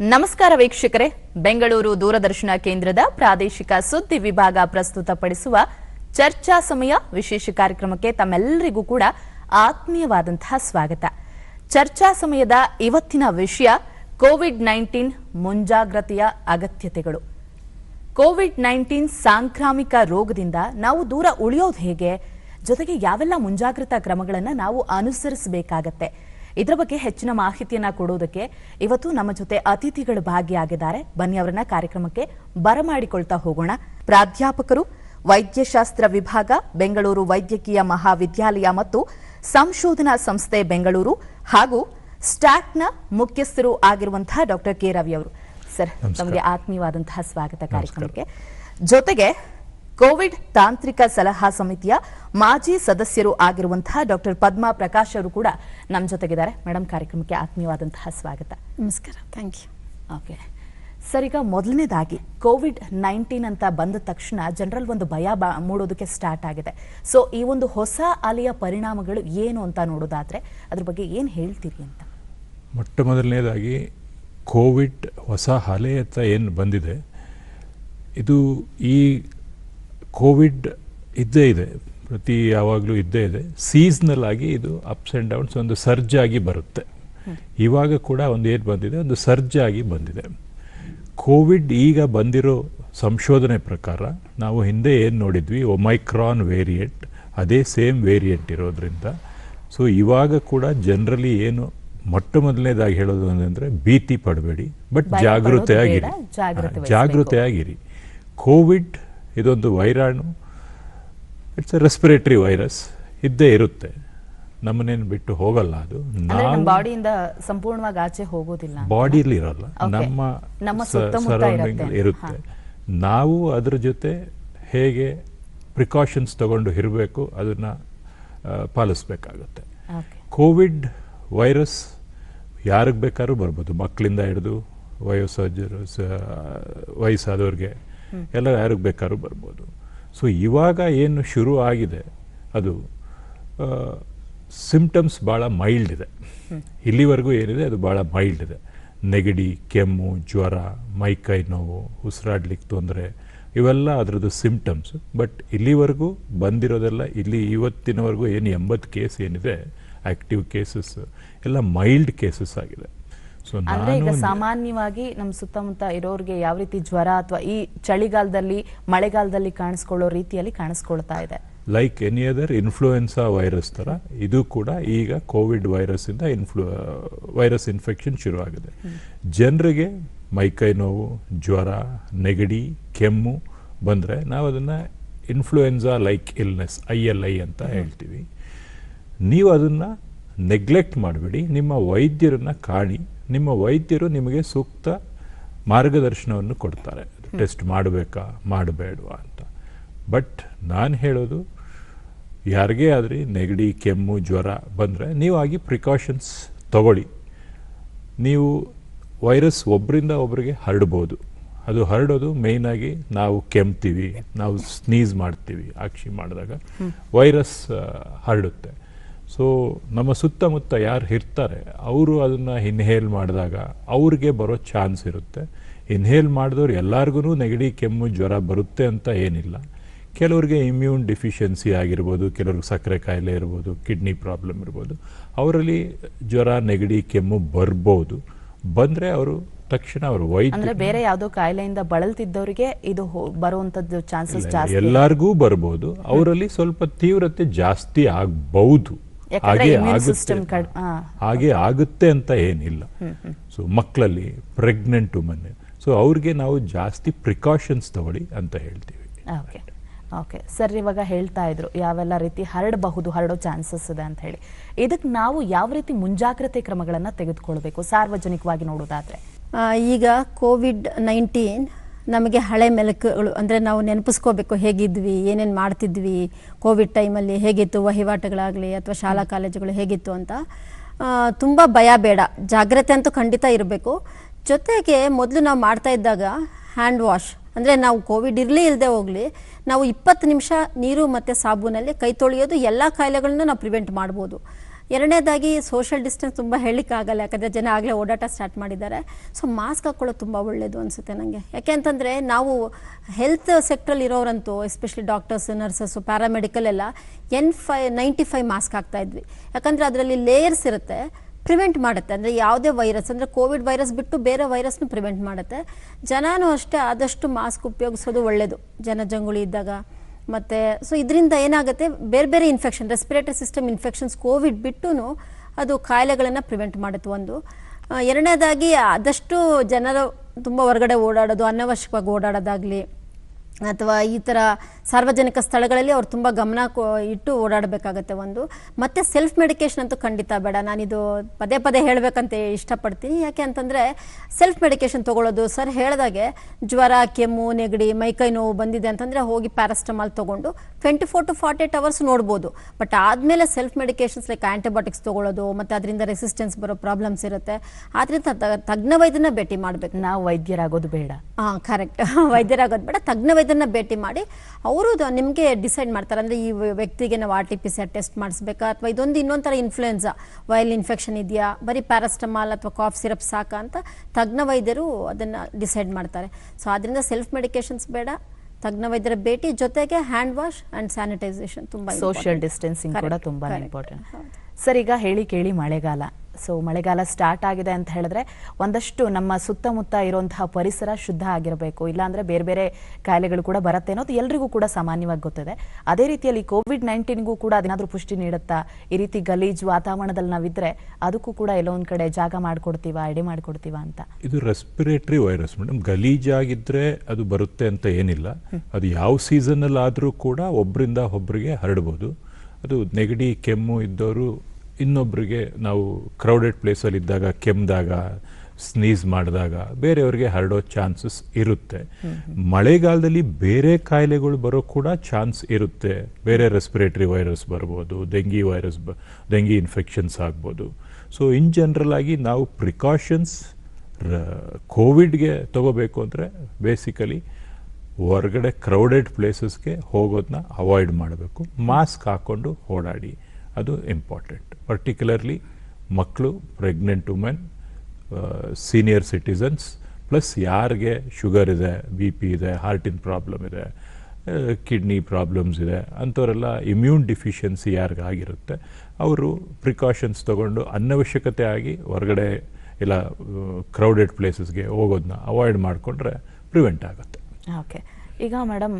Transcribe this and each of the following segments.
ನಮಸ್ಕಾರ ವೀಕ್ಷಕರೇ. ಬೆಂಗಳೂರು ದೂರದರ್ಶನ ಕೇಂದ್ರದ ಪ್ರಾದೇಶಿಕ ಸುದ್ದಿ ವಿಭಾಗ ಪ್ರಸ್ತುತಪಡಿಸುವ ಚರ್ಚಾ ಸಮಯ ವಿಶೇಷ ಕಾರ್ಯಕ್ರಮಕ್ಕೆ ತಮ್ಮೆಲ್ಲರಿಗೂ ಕೂಡ ಆತ್ಮೀಯವಾದಂತಹ ಸ್ವಾಗತ. ಚರ್ಚಾ ಸಮಯದ ಇವತ್ತಿನ ವಿಷಯ ಕೋವಿಡ್ ನೈನ್ಟೀನ್ ಮುಂಜಾಗ್ರತೆಯ ಅಗತ್ಯತೆಗಳು. ಕೋವಿಡ್ ನೈನ್ಟೀನ್ ಸಾಂಕ್ರಾಮಿಕ ರೋಗದಿಂದ ನಾವು ದೂರ ಉಳಿಯೋದು ಹೇಗೆ? ಜೊತೆಗೆ ಯಾವೆಲ್ಲ ಮುಂಜಾಗ್ರತಾ ಕ್ರಮಗಳನ್ನು ನಾವು ಅನುಸರಿಸಬೇಕಾಗತ್ತೆ? ಇದರ ಬಗ್ಗೆ ಹೆಚ್ಚಿನ ಮಾಹಿತಿಯನ್ನ ಕೊಡೋದಕ್ಕೆ ಇವತ್ತು ನಮ್ಮ ಜೊತೆ ಅತಿಥಿಗಳು ಭಾಗಿಯಾಗಿದ್ದಾರೆ. ಬನ್ನಿ ಅವರನ್ನ ಕಾರ್ಯಕ್ರಮಕ್ಕೆ ಬರಮಾಡಿಕೊಳ್ತಾ ಹೋಗೋಣ. ಪ್ರಾಧ್ಯಾಪಕರು ವೈದ್ಯಶಾಸ್ತ್ರ ವಿಭಾಗ ಬೆಂಗಳೂರು ವೈದ್ಯಕೀಯ ಮಹಾವಿದ್ಯಾಲಯ ಮತ್ತು ಸಂಶೋಧನಾ ಸಂಸ್ಥೆ ಬೆಂಗಳೂರು ಹಾಗೂ ಸ್ಟಾಕ್ನ ಮುಖ್ಯಸ್ಥರು ಆಗಿರುವಂತಹ ಡಾಕ್ಟರ್ ಕೆ ರವಿ ಅವರು. ಸರ್ ನಮಗೆ ಆತ್ಮೀಯವಾದಂತಹ ಸ್ವಾಗತ ಕಾರ್ಯಕ್ರಮಕ್ಕೆ. ಜೊತೆಗೆ ಕೋವಿಡ್ ತಾಂತ್ರಿಕ ಸಲಹಾ ಸಮಿತಿಯ ಮಾಜಿ ಸದಸ್ಯರು ಆಗಿರುವಂತಹ ಡಾಕ್ಟರ್ ಪದ್ಮಾ ಪ್ರಕಾಶ್ ಅವರು ಕೂಡ ನಮ್ಮ ಜೊತೆಗಿದ್ದಾರೆ. ಮೇಡಮ್ ಕಾರ್ಯಕ್ರಮಕ್ಕೆ ಆತ್ಮೀಯವಾದಂತಹ ಸ್ವಾಗತ. ನಮಸ್ಕಾರ. ಥ್ಯಾಂಕ್ ಯು ಓಕೆ ಸರ್ ಈಗ ಮೊದಲನೇದಾಗಿ ಕೋವಿಡ್ ನೈನ್ಟೀನ್ ಅಂತ ಬಂದ ತಕ್ಷಣ ಜನರಲ್ ಒಂದು ಭಯ ಬಾ- ಮೂಡೋದಕ್ಕೆ ಸ್ಟಾರ್ಟ್ ಆಗಿದೆ. ಸೊ ಈ ಒಂದು ಹೊಸ ಅಲೆಯ ಪರಿಣಾಮಗಳು ಏನು ಅಂತ ನೋಡೋದಾದ್ರೆ ಅದ್ರ ಬಗ್ಗೆ ಏನು ಹೇಳ್ತೀರಿ ಅಂತ? ಮೊಟ್ಟ ಮೊದಲನೇದಾಗಿ ಕೋವಿಡ್ ಹೊಸ ಅಲೆ ಅಂತ ಏನು ಬಂದಿದೆ ಇದು ಈ ಕೋವಿಡ್ ಇದ್ದೇ ಇದೆ ಪ್ರತಿ ಯಾವಾಗಲೂ ಇದ್ದೇ ಇದೆ. ಸೀಸ್ನಲ್ ಆಗಿ ಇದು ಅಪ್ಸ್ ಆ್ಯಂಡ್ ಡೌನ್ಸ್ ಒಂದು ಸರ್ಜ್ ಆಗಿ ಬರುತ್ತೆ. ಇವಾಗ ಕೂಡ ಒಂದು ಏನು ಬಂದಿದೆ ಒಂದು ಸರ್ಜ್ ಆಗಿ ಬಂದಿದೆ. ಕೋವಿಡ್ ಈಗ ಬಂದಿರೋ ಸಂಶೋಧನೆ ಪ್ರಕಾರ ನಾವು ಹಿಂದೆ ಏನು ನೋಡಿದ್ವಿ ಒಮೈಕ್ರಾನ್ ವೇರಿಯಂಟ್ ಅದೇ ಸೇಮ್ ವೇರಿಯಂಟ್ ಇರೋದ್ರಿಂದ. ಸೊ ಇವಾಗ ಕೂಡ ಜನರಲಿ ಏನು ಮೊಟ್ಟ ಮೊದಲನೇದಾಗಿ ಹೇಳೋದು ಅಂದರೆ ಭೀತಿ ಪಡಬೇಡಿ ಬಟ್ ಜಾಗೃತೆಯಾಗಿರಿ ಜಾಗೃತೆಯಾಗಿರಿ ಕೋವಿಡ್ ಇದೊಂದು ವೈರಾಣು. ಇಟ್ಸ್ ಎ ರೆಸ್ಪಿರೇಟರಿ ವೈರಸ್ ಇದ್ದೇ ಇರುತ್ತೆ. ನಮ್ಮನ್ನೇನು ಬಿಟ್ಟು ಹೋಗಲ್ಲ ಅದು. ಬಾಡಿಯಿಂದ ಸಂಪೂರ್ಣವಾಗಿ ಆಚೆ ಹೋಗೋದಿಲ್ಲ. ಬಾಡಿಯಲ್ಲಿ ಇರಲ್ಲ. ನಮ್ಮ ನಮ್ಮ ಸ- ಸುತ್ತಮುತ್ತ ಇರುತ್ತೆ. ನಾವು ಅದ್ರ ಜೊತೆ ಹೇಗೆ ಪ್ರಿಕಾಷನ್ಸ್ ತಗೊಂಡು ಇರಬೇಕು ಅದನ್ನ ಪಾಲಿಸ್ಬೇಕಾಗುತ್ತೆ. ಕೋವಿಡ್ ವೈರಸ್ ಯಾರಿಗೆ ಬೇಕಾದ್ರೂ ಬರ್ಬೋದು. ಮಕ್ಕಳಿಂದ ಹಿಡಿದು ವಯಸ್ಸಾದ ವಯಸ್ಸಾದವ್ರಿಗೆ. ಎಲ್ಲ ಯಾರಿಗೆ ಬೇಕಾದ್ರೂ ಬರ್ಬೋದು. ಸೊ ಇವಾಗ ಏನು ಶುರು ಆಗಿದೆ, ಅದು ಸಿಂಪ್ಟಮ್ಸ್ ಭಾಳ ಮೈಲ್ಡ್ ಇದೆ. ಇಲ್ಲಿವರೆಗೂ ಏನಿದೆ, ಅದು ಭಾಳ ಮೈಲ್ಡ್ ಇದೆ. ನೆಗಡಿ, ಕೆಮ್ಮು, ಜ್ವರ, ಮೈಕೈ ನೋವು, ಉಸಿರಾಡ್ಲಿಕ್ಕೆ ತೊಂದರೆ, ಇವೆಲ್ಲ ಅದರದ್ದು ಸಿಂಪ್ಟಮ್ಸ್ ಬಟ್ ಇಲ್ಲಿವರೆಗೂ ಬಂದಿರೋದೆಲ್ಲ, ಇಲ್ಲಿ ಇವತ್ತಿನವರೆಗೂ ಏನು ಎಂಬತ್ತು ಕೇಸ್ ಏನಿದೆ ಆಕ್ಟಿವ್ ಕೇಸಸ್ ಎಲ್ಲ ಮೈಲ್ಡ್ ಕೇಸಸ್ ಆಗಿದೆ. ಅಂದ್ರೆ ಈಗ ಸಾಮಾನ್ಯವಾಗಿ ನಮ್ಮ ಸುತ್ತಮುತ್ತ ಇರೋರಿಗೆ ಯಾವ ರೀತಿ ಜ್ವರ ಅಥವಾ ಈ ಚಳಿಗಾಲದಲ್ಲಿ ಮಳೆಗಾಲದಲ್ಲಿ ಕಾಣಿಸ್ಕೊಳ್ಳೋ ರೀತಿಯಲ್ಲಿ ಕಾಣಿಸ್ಕೊಳ್ತಾ ಇದೆ. Like any other influenza virus ಥರ ಇದು ಕೂಡ ಈಗ ಕೋವಿಡ್ ವೈರಸ್ ಇಂದ ಇನ್ಫ್ಲೂ ವೈರಸ್ ಇನ್ಫೆಕ್ಷನ್ ಶುರುವಾಗಿದೆ. ಜನರಿಗೆ ಮೈಕೈ ನೋವು ಜ್ವರ ನೆಗಡಿ ಕೆಮ್ಮು ಬಂದರೆ ನಾವು ಅದನ್ನು influenza like illness I L I ಅಂತ ಹೇಳ್ತೀವಿ. ನೀವು ಅದನ್ನು ನೆಗ್ಲೆಕ್ಟ್ ಮಾಡಬೇಡಿ. ನಿಮ್ಮ ವೈದ್ಯರನ್ನು ಕಾಣಿ. ನಿಮ್ಮ ವೈದ್ಯರು ನಿಮಗೆ ಸೂಕ್ತ ಮಾರ್ಗದರ್ಶನವನ್ನು ಕೊಡ್ತಾರೆ. ಟೆಸ್ಟ್ ಮಾಡಬೇಕಾ? ಮಾಡಬೇಡವಾ ಅಂತ. ಬಟ್ ನಾನು ಹೇಳೋದು ಯಾರಿಗೇ ಆದರೆ ನೆಗಡಿ ಕೆಮ್ಮು ಜ್ವರ ಬಂದರೆ ನೀವು ಆಗಿ ಪ್ರಿಕಾಷನ್ಸ್ ತಗೊಳ್ಳಿ. ನೀವು ವೈರಸ್ ಒಬ್ಬರಿಂದ ಒಬ್ಬರಿಗೆ ಹರಡ್ಬೋದು. ಅದು ಹರಡೋದು ಮೇಯ್ನಾಗಿ ನಾವು ಕೆಮ್ತೀವಿ ನಾವು ಸ್ನೀಸ್ ಮಾಡ್ತೀವಿ ಆಕ್ಷಿ ಮಾಡಿದಾಗ ವೈರಸ್ ಹರಡುತ್ತೆ. ಸೊ ನಮ್ಮ ಸುತ್ತಮುತ್ತ ಯಾರು ಇರ್ತಾರೆ ಅವರು ಅದನ್ನು ಇನ್ಹೇಲ್ ಮಾಡಿದಾಗ ಅವ್ರಿಗೆ ಬರೋ ಚಾನ್ಸ್ ಇರುತ್ತೆ. ಇನ್ಹೇಲ್ ಮಾಡಿದವ್ರು ಎಲ್ಲರಿಗೂ ನೆಗಡಿ ಕೆಮ್ಮು ಜ್ವರ ಬರುತ್ತೆ ಅಂತ ಏನಿಲ್ಲ. ಕೆಲವ್ರಿಗೆ ಇಮ್ಯೂನ್ ಡಿಫಿಷಿಯನ್ಸಿ ಆಗಿರ್ಬೋದು ಕೆಲವ್ರಿಗೆ ಸಕ್ಕರೆ ಕಾಯಿಲೆ ಇರ್ಬೋದು ಕಿಡ್ನಿ ಪ್ರಾಬ್ಲಮ್ ಇರ್ಬೋದು ಅವರಲ್ಲಿ ಜ್ವರ ನೆಗಡಿ ಕೆಮ್ಮು ಬರ್ಬೋದು. ಬಂದರೆ ಅವರು ತಕ್ಷಣ ಅವರು ವೈದ್ಯ ಅಂದ್ರೆ ಬೇರೆ ಯಾವ್ದೋ ಕಾಯಿಲೆಯಿಂದ ಬಳಲ್ತಿದ್ದವರಿಗೆ ಇದು ಬರುವಂತದ್ದು ಚಾನ್ಸಸ್ ಜಾಸ್ತಿ. ಎಲ್ಲರಿಗೂ ಬರ್ಬೋದು. ಅವರಲ್ಲಿ ಸ್ವಲ್ಪ ತೀವ್ರತೆ ಜಾಸ್ತಿ ಆಗ್ಬಹುದು ಹಾಗೆ ಆಗುತ್ತೆ. ಹಾಗೆ ಆಗುತ್ತೆ ಅಂತ ಏನಿಲ್ಲ. ಸೊ ಮಕ್ಕಳಲ್ಲಿ ಪ್ರೆಗ್ನೆಂಟ್ ವುಮನ್ ಸೊ ಅವ್ರಿಗೆ ನಾವು ಜಾಸ್ತಿ ಪ್ರಿಕಾಷನ್ಸ್ ತಗೊಳ್ಳಿ ಅಂತ ಹೇಳ್ತೀವಿ. ಓಕೆ ಓಕೆ ಸರ್ ಇವಾಗ ಹೇಳ್ತಾ ಇದ್ರು ಯಾವೆಲ್ಲ ರೀತಿ ಹರಡಬಹುದು ಹರಡೋ ಚಾನ್ಸಸ್ ಇದೆ ಅಂತ ಹೇಳಿ. ಇದಕ್ಕೆ ನಾವು ಯಾವ ರೀತಿ ಮುಂಜಾಗ್ರತೆ ಕ್ರಮಗಳನ್ನು ತೆಗೆದುಕೊಳ್ಬೇಕು ಸಾರ್ವಜನಿಕವಾಗಿ ನೋಡೋದಾದ್ರೆ? ಈಗ ಕೋವಿಡ್ ನೈನ್ಟೀನ್ ನಮಗೆ ಹಳೆ ಮೆಲುಕುಗಳು ಅಂದರೆ ನಾವು ನೆನಪಿಸ್ಕೋಬೇಕು ಹೇಗಿದ್ವಿ ಏನೇನು ಮಾಡ್ತಿದ್ವಿ ಕೋವಿಡ್ ಟೈಮಲ್ಲಿ ಹೇಗಿತ್ತು ವಹಿವಾಟುಗಳಾಗಲಿ ಅಥವಾ ಶಾಲಾ ಕಾಲೇಜುಗಳು ಹೇಗಿತ್ತು ಅಂತ. ತುಂಬ ಭಯ ಬೇಡ. ಜಾಗ್ರತೆ ಅಂತೂ ಖಂಡಿತ ಇರಬೇಕು. ಜೊತೆಗೆ ಮೊದಲು ನಾವು ಮಾಡ್ತಾ ಇದ್ದಾಗ ಹ್ಯಾಂಡ್ ವಾಶ್ ಅಂದರೆ ನಾವು ಕೋವಿಡ್ ಇರಲಿ ಇಲ್ಲದೆ ಹೋಗಲಿ ನಾವು ಇಪ್ಪತ್ತು ನಿಮಿಷ ನೀರು ಮತ್ತು ಸಾಬೂನಲ್ಲಿ ಕೈ ತೊಳೆಯೋದು ಎಲ್ಲ ಕಾಯಿಲೆಗಳನ್ನ ನಾವು ಪ್ರಿವೆಂಟ್ ಮಾಡ್ಬೋದು. ಎರಡನೇದಾಗಿ ಸೋಷಿಯಲ್ ಡಿಸ್ಟೆನ್ಸ್ ತುಂಬ ಆಗಲ್ಲ ಯಾಕಂದರೆ ಜನ ಆಗಲೇ ಓಡಾಟ ಸ್ಟಾರ್ಟ್ ಮಾಡಿದ್ದಾರೆ. ಸೊ ಮಾಸ್ಕ್ ಹಾಕ್ಕೊಳ್ಳೋದು ತುಂಬ ಒಳ್ಳೆಯದು ಅನಿಸುತ್ತೆ ನನಗೆ ಯಾಕೆ ಅಂತಂದರೆ ನಾವು ಹೆಲ್ತ್ ಸೆಕ್ಟ್ರಲ್ಲಿ ಇರೋರಂತೂ ಎಸ್ಪೆಷಲಿ ಡಾಕ್ಟರ್ಸ್ ನರ್ಸಸ್ಸು ಪ್ಯಾರಾಮೆಡಿಕಲ್ ಎಲ್ಲ N five ninety five mask ಹಾಕ್ತಾಯಿದ್ವಿ ಯಾಕಂದರೆ ಅದರಲ್ಲಿ ಲೇಯರ್ಸ್ ಇರುತ್ತೆ ಪ್ರಿವೆಂಟ್ ಮಾಡುತ್ತೆ. ಅಂದರೆ ಯಾವುದೇ ವೈರಸ್ ಅಂದರೆ ಕೋವಿಡ್ ವೈರಸ್ ಬಿಟ್ಟು ಬೇರೆ ವೈರಸ್ನು ಪ್ರಿವೆಂಟ್ ಮಾಡುತ್ತೆ. ಜನನೂ ಅಷ್ಟೇ ಆದಷ್ಟು ಮಾಸ್ಕ್ ಉಪಯೋಗಿಸೋದು ಒಳ್ಳೆಯದು ಜನಜಂಗುಳಿ ಇದ್ದಾಗ. ಮತ್ತು ಸೊ ಇದರಿಂದ ಏನಾಗುತ್ತೆ, ಬೇರೆ ಬೇರೆ infection respiratory system infections Covid ಬಿಟ್ಟು ಅದು ಕಾಯಿಲೆಗಳನ್ನು ಪ್ರಿವೆಂಟ್ ಮಾಡುತ್ತೆ ಒಂದು. ಎರಡನೇದಾಗಿ ಆದಷ್ಟು ಜನರು ತುಂಬ ಹೊರಗಡೆ ಓಡಾಡೋದು, ಅನವಶ್ಯಕವಾಗಿ ಓಡಾಡೋದಾಗಲಿ, ಅಥವಾ ಈ ಥರ ಸಾರ್ವಜನಿಕ ಸ್ಥಳಗಳಲ್ಲಿ ಅವ್ರು ತುಂಬ ಗಮನ ಇಟ್ಟು ಓಡಾಡಬೇಕಾಗತ್ತೆ ಒಂದು. ಮತ್ತು ಸೆಲ್ಫ್ ಮೆಡಿಕೇಶನ್ ಅಂತೂ ಖಂಡಿತ ಬೇಡ. ನಾನಿದು ಪದೇ ಪದೇ ಹೇಳಬೇಕಂತ ಇಷ್ಟಪಡ್ತೀನಿ. ಯಾಕೆ ಅಂತಂದರೆ ಸೆಲ್ಫ್ ಮೆಡಿಕೇಶನ್ ತೊಗೊಳ್ಳೋದು ಸರ್ ಹೇಳಿದಾಗೆ ಜ್ವರ ಕೆಮ್ಮು ನೆಗಡಿ ಮೈಕೈ ನೋವು ಬಂದಿದೆ ಅಂತಂದರೆ ಹೋಗಿ ಪ್ಯಾರಾಸ್ಟಮಾಲ್ ತೊಗೊಂಡು twenty four to forty eight hours ನೋಡ್ಬೋದು. ಬಟ್ ಆದಮೇಲೆ ಸೆಲ್ಫ್ ಮೆಡಿಕೇಶನ್ಸ್ ಲೈಕ್ ಆ್ಯಂಟಿಬಯೋಟಿಕ್ಸ್ ತೊಗೊಳ್ಳೋದು ಮತ್ತು ಅದರಿಂದ ರೆಸಿಸ್ಟೆನ್ಸ್ ಬರೋ ಪ್ರಾಬ್ಲಮ್ಸ್ ಇರುತ್ತೆ. ಆದ್ದರಿಂದ ತಜ್ಞ ವೈದ್ಯನ ಭೇಟಿ ಮಾಡಬೇಕು. ನಾವು ವೈದ್ಯರಾಗೋದು ಬೇಡ. ಹಾಂ ಕರೆಕ್ಟ್ ವೈದ್ಯರಾಗೋದು ಬೇಡ. ತಜ್ಞ ವೈದ್ಯನ ಭೇಟಿ ಮಾಡಿ ಅವರು ನಿಮಗೆ ಡಿಸೈಡ್ ಮಾಡ್ತಾರೆ. ಅಂದರೆ ಈ ವ್ಯಕ್ತಿಗೆ ನಾವು R T P C R test ಮಾಡಿಸ್ಬೇಕಾ? ಅಥವಾ ಇದೊಂದು ಇನ್ನೊಂದು ಥರ ಇನ್ಫ್ಲೂಯೆನ್ಸಾ ವೈಲ್ ಇನ್ಫೆಕ್ಷನ್ ಇದೆಯಾ? ಬರೀ ಪ್ಯಾರಾಸ್ಟಮಾಲ್ ಅಥವಾ ಕಾಫ್ ಸಿರಪ್ ಸಾಕಾ ಅಂತ ತಜ್ಞ ವೈದ್ಯರು ಅದನ್ನು ಡಿಸೈಡ್ ಮಾಡ್ತಾರೆ. ಸೊ ಅದರಿಂದ ಸೆಲ್ಫ್ ಮೆಡಿಕೇಶನ್ಸ್ ಬೇಡ. ತಜ್ಞ ವೈದ್ಯರ ಭೇಟಿ ಜೊತೆಗೆ ಹ್ಯಾಂಡ್ ವಾಶ್ ಆ್ಯಂಡ್ ಸ್ಯಾನಿಟೈಸೇಷನ್ ತುಂಬ ಸೋಷಿಯಲ್ ಡಿಸ್ಟೆನ್ಸಿಂಗ್ ಕೂಡ ತುಂಬ. ಇಂಪಾರ್ಟೆಂಟ್ ಸರ್ ಈಗ ಹೇಳಿ ಕೇಳಿ ಮಳೆಗಾಲ. ಸೊ ಮಳೆಗಾಲ ಸ್ಟಾರ್ಟ್ ಆಗಿದೆ ಅಂತ ಹೇಳಿದ್ರೆ ಒಂದಷ್ಟು ನಮ್ಮ ಸುತ್ತಮುತ್ತ ಇರುವಂತಹ ಪರಿಸರ ಶುದ್ಧ ಆಗಿರಬೇಕು. ಇಲ್ಲಾಂದ್ರೆ ಬೇರೆ ಬೇರೆ ಕಾಯಿಲೆಗಳು ಕೂಡ ಬರುತ್ತೆ ಅನ್ನೋದು ಎಲ್ರಿಗೂ ಕೂಡ ಸಾಮಾನ್ಯವಾಗಿ ಗೊತ್ತಿದೆ. ಅದೇ ರೀತಿಯಲ್ಲಿ ಕೋವಿಡ್ ನೈನ್ಟೀನ್ಗೂ ಕೂಡ ಅದೇನಾದ್ರೂ ಪುಷ್ಟಿ ನೀಡುತ್ತಾ ಈ ರೀತಿ ಗಲೀಜು ವಾತಾವರಣದಲ್ಲಿ ನಾವಿದ್ರೆ ಅದಕ್ಕೂ ಕೂಡ ಎಲ್ಲೋ ಒಂದು ಕಡೆ ಜಾಗ ಮಾಡ್ಕೊಡ್ತೀವ ಎಡೆ ಮಾಡ್ಕೊಡ್ತೀವ ಅಂತ. ಇದು ರೆಸ್ಪಿರೇಟರಿ ವೈರಸ್ ಮೇಡಮ್ ಗಲೀಜಾಗಿದ್ರೆ ಅದು ಬರುತ್ತೆ ಅಂತ ಏನಿಲ್ಲ. ಅದು ಯಾವ ಸೀಸನಲ್ಲಿ ಆದರೂ ಕೂಡ ಒಬ್ಬರಿಂದ ಒಬ್ಬರಿಗೆ ಹರಡ್ಬೋದು. ಅದು ನೆಗಡಿ, ಕೆಮ್ಮು ಇದ್ದವರು ಇನ್ನೊಬ್ಬರಿಗೆ ನಾವು ಕ್ರೌಡೆಡ್ ಪ್ಲೇಸಲ್ಲಿ ಇದ್ದಾಗ ಕೆಮ್ಮಿದಾಗ ಸ್ನೀಸ್ ಮಾಡಿದಾಗ ಬೇರೆಯವ್ರಿಗೆ ಹರಡೋ ಚಾನ್ಸಸ್ ಇರುತ್ತೆ. ಮಳೆಗಾಲದಲ್ಲಿ ಬೇರೆ ಕಾಯಿಲೆಗಳು ಬರೋ ಕೂಡ ಚಾನ್ಸ್ ಇರುತ್ತೆ. ಬೇರೆ ರೆಸ್ಪಿರೇಟರಿ ವೈರಸ್ ಬರ್ಬೋದು ಡೆಂಗಿ ವೈರಸ್ ಬ ಡೆಂಗಿ ಇನ್ಫೆಕ್ಷನ್ಸ್ ಆಗ್ಬೋದು. ಸೊ ಇನ್ ಜನರಲ್ ಆಗಿ ನಾವು ಪ್ರಿಕಾಷನ್ಸ್ ಕೋವಿಡ್ಗೆ ತಗೋಬೇಕು ಅಂದರೆ ಬೇಸಿಕಲಿ ಹೊರಗಡೆ ಕ್ರೌಡೆಡ್ ಪ್ಲೇಸಸ್ಗೆ ಹೋಗೋದನ್ನ ಅವಾಯ್ಡ್ ಮಾಡಬೇಕು. ಮಾಸ್ಕ್ ಹಾಕ್ಕೊಂಡು ಓಡಾಡಿ. ಅದು ಇಂಪಾರ್ಟೆಂಟ್ ಪರ್ಟಿಕ್ಯುಲರ್ಲಿ ಮಕ್ಕಳು pregnant women senior citizens plus ಯಾರಿಗೆ ಶುಗರ್ ಇದೆ ಬಿ ಪಿ ಇದೆ ಹಾರ್ಟಿನ ಪ್ರಾಬ್ಲಮ್ ಇದೆ ಕಿಡ್ನಿ ಪ್ರಾಬ್ಲಮ್ಸ್ ಇದೆ, ಅಂಥವರೆಲ್ಲ ಇಮ್ಯೂನ್ ಡಿಫಿಷಿಯನ್ಸಿ ಯಾರಿಗಾಗಿರುತ್ತೆ, ಅವರು ಪ್ರಿಕಾಷನ್ಸ್ ತಗೊಂಡು ಅನವಶ್ಯಕತೆ ಆಗಿ ಹೊರಗಡೆ ಇಲ್ಲ ಕ್ರೌಡೆಡ್ ಪ್ಲೇಸಸ್ಗೆ ಹೋಗೋದನ್ನ ಅವಾಯ್ಡ್ ಮಾಡಿಕೊಂಡ್ರೆ ಪ್ರಿವೆಂಟ್ ಆಗುತ್ತೆ. ಓಕೆ ಈಗ ಮೇಡಮ್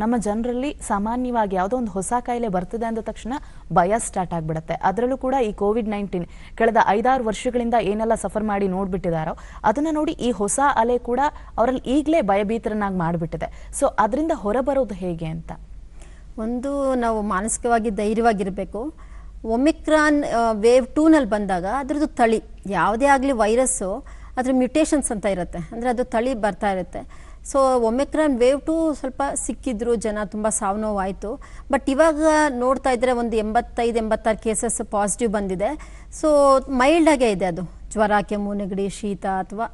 ನಮ್ಮ ಜನರಲ್ಲಿ ಸಾಮಾನ್ಯವಾಗಿ ಯಾವುದೋ ಒಂದು ಹೊಸ ಕಾಯಿಲೆ ಬರ್ತದೆ ಅಂದ ತಕ್ಷಣ ಭಯ ಸ್ಟಾರ್ಟ್ ಆಗಿಬಿಡುತ್ತೆ. ಅದರಲ್ಲೂ ಕೂಡ ಈ ಕೋವಿಡ್ ನೈನ್ಟೀನ್ ಕಳೆದ ಐದಾರು ವರ್ಷಗಳಿಂದ ಏನೆಲ್ಲ ಸಫರ್ ಮಾಡಿ ನೋಡ್ಬಿಟ್ಟಿದಾರೋ ಅದನ್ನು ನೋಡಿ ಈ ಹೊಸ ಅಲೆ ಕೂಡ ಅವರಲ್ಲಿ ಈಗಲೇ ಭಯಭೀತರನ್ನಾಗಿ ಮಾಡಿಬಿಟ್ಟಿದೆ. ಸೊ ಅದರಿಂದ ಹೊರಬರೋದು ಹೇಗೆ ಅಂತ? ಒಂದು, ನಾವು ಮಾನಸಿಕವಾಗಿ ಧೈರ್ಯವಾಗಿರಬೇಕು. ಒಮಿಕ್ರಾನ್ ವೇವ್ ಟೂನಲ್ಲಿ ಬಂದಾಗ ಅದರದ್ದು ತಳಿ, ಯಾವುದೇ ಆಗಲಿ ವೈರಸ್ಸು ಅದ್ರ ಮ್ಯುಟೇಷನ್ಸ್ ಅಂತ ಇರುತ್ತೆ. ಅಂದರೆ ಅದು ತಳಿ ಬರ್ತಾ ಇರುತ್ತೆ. ಸೊ ಒಮೆಕ್ರಾನ್ ವೇವ್ ಟು ಸ್ವಲ್ಪ ಸಿಕ್ಕಿದ್ರು, ಜನ ತುಂಬ ಸಾವು ನೋವಾಯಿತು ಬಟ್ ಇವಾಗ ನೋಡ್ತಾ ಇದ್ದರೆ ಒಂದು ಎಂಬತ್ತೈದು, ಎಂಬತ್ತಾರು ಕೇಸಸ್ ಪಾಸಿಟಿವ್ ಬಂದಿದೆ. ಸೊ ಮೈಲ್ಡಾಗೇ ಇದೆ ಅದು. ಜ್ವರ, ಕೆಮ್ಮು, ನೆಗಡಿ, ಶೀತ ಅಥವಾ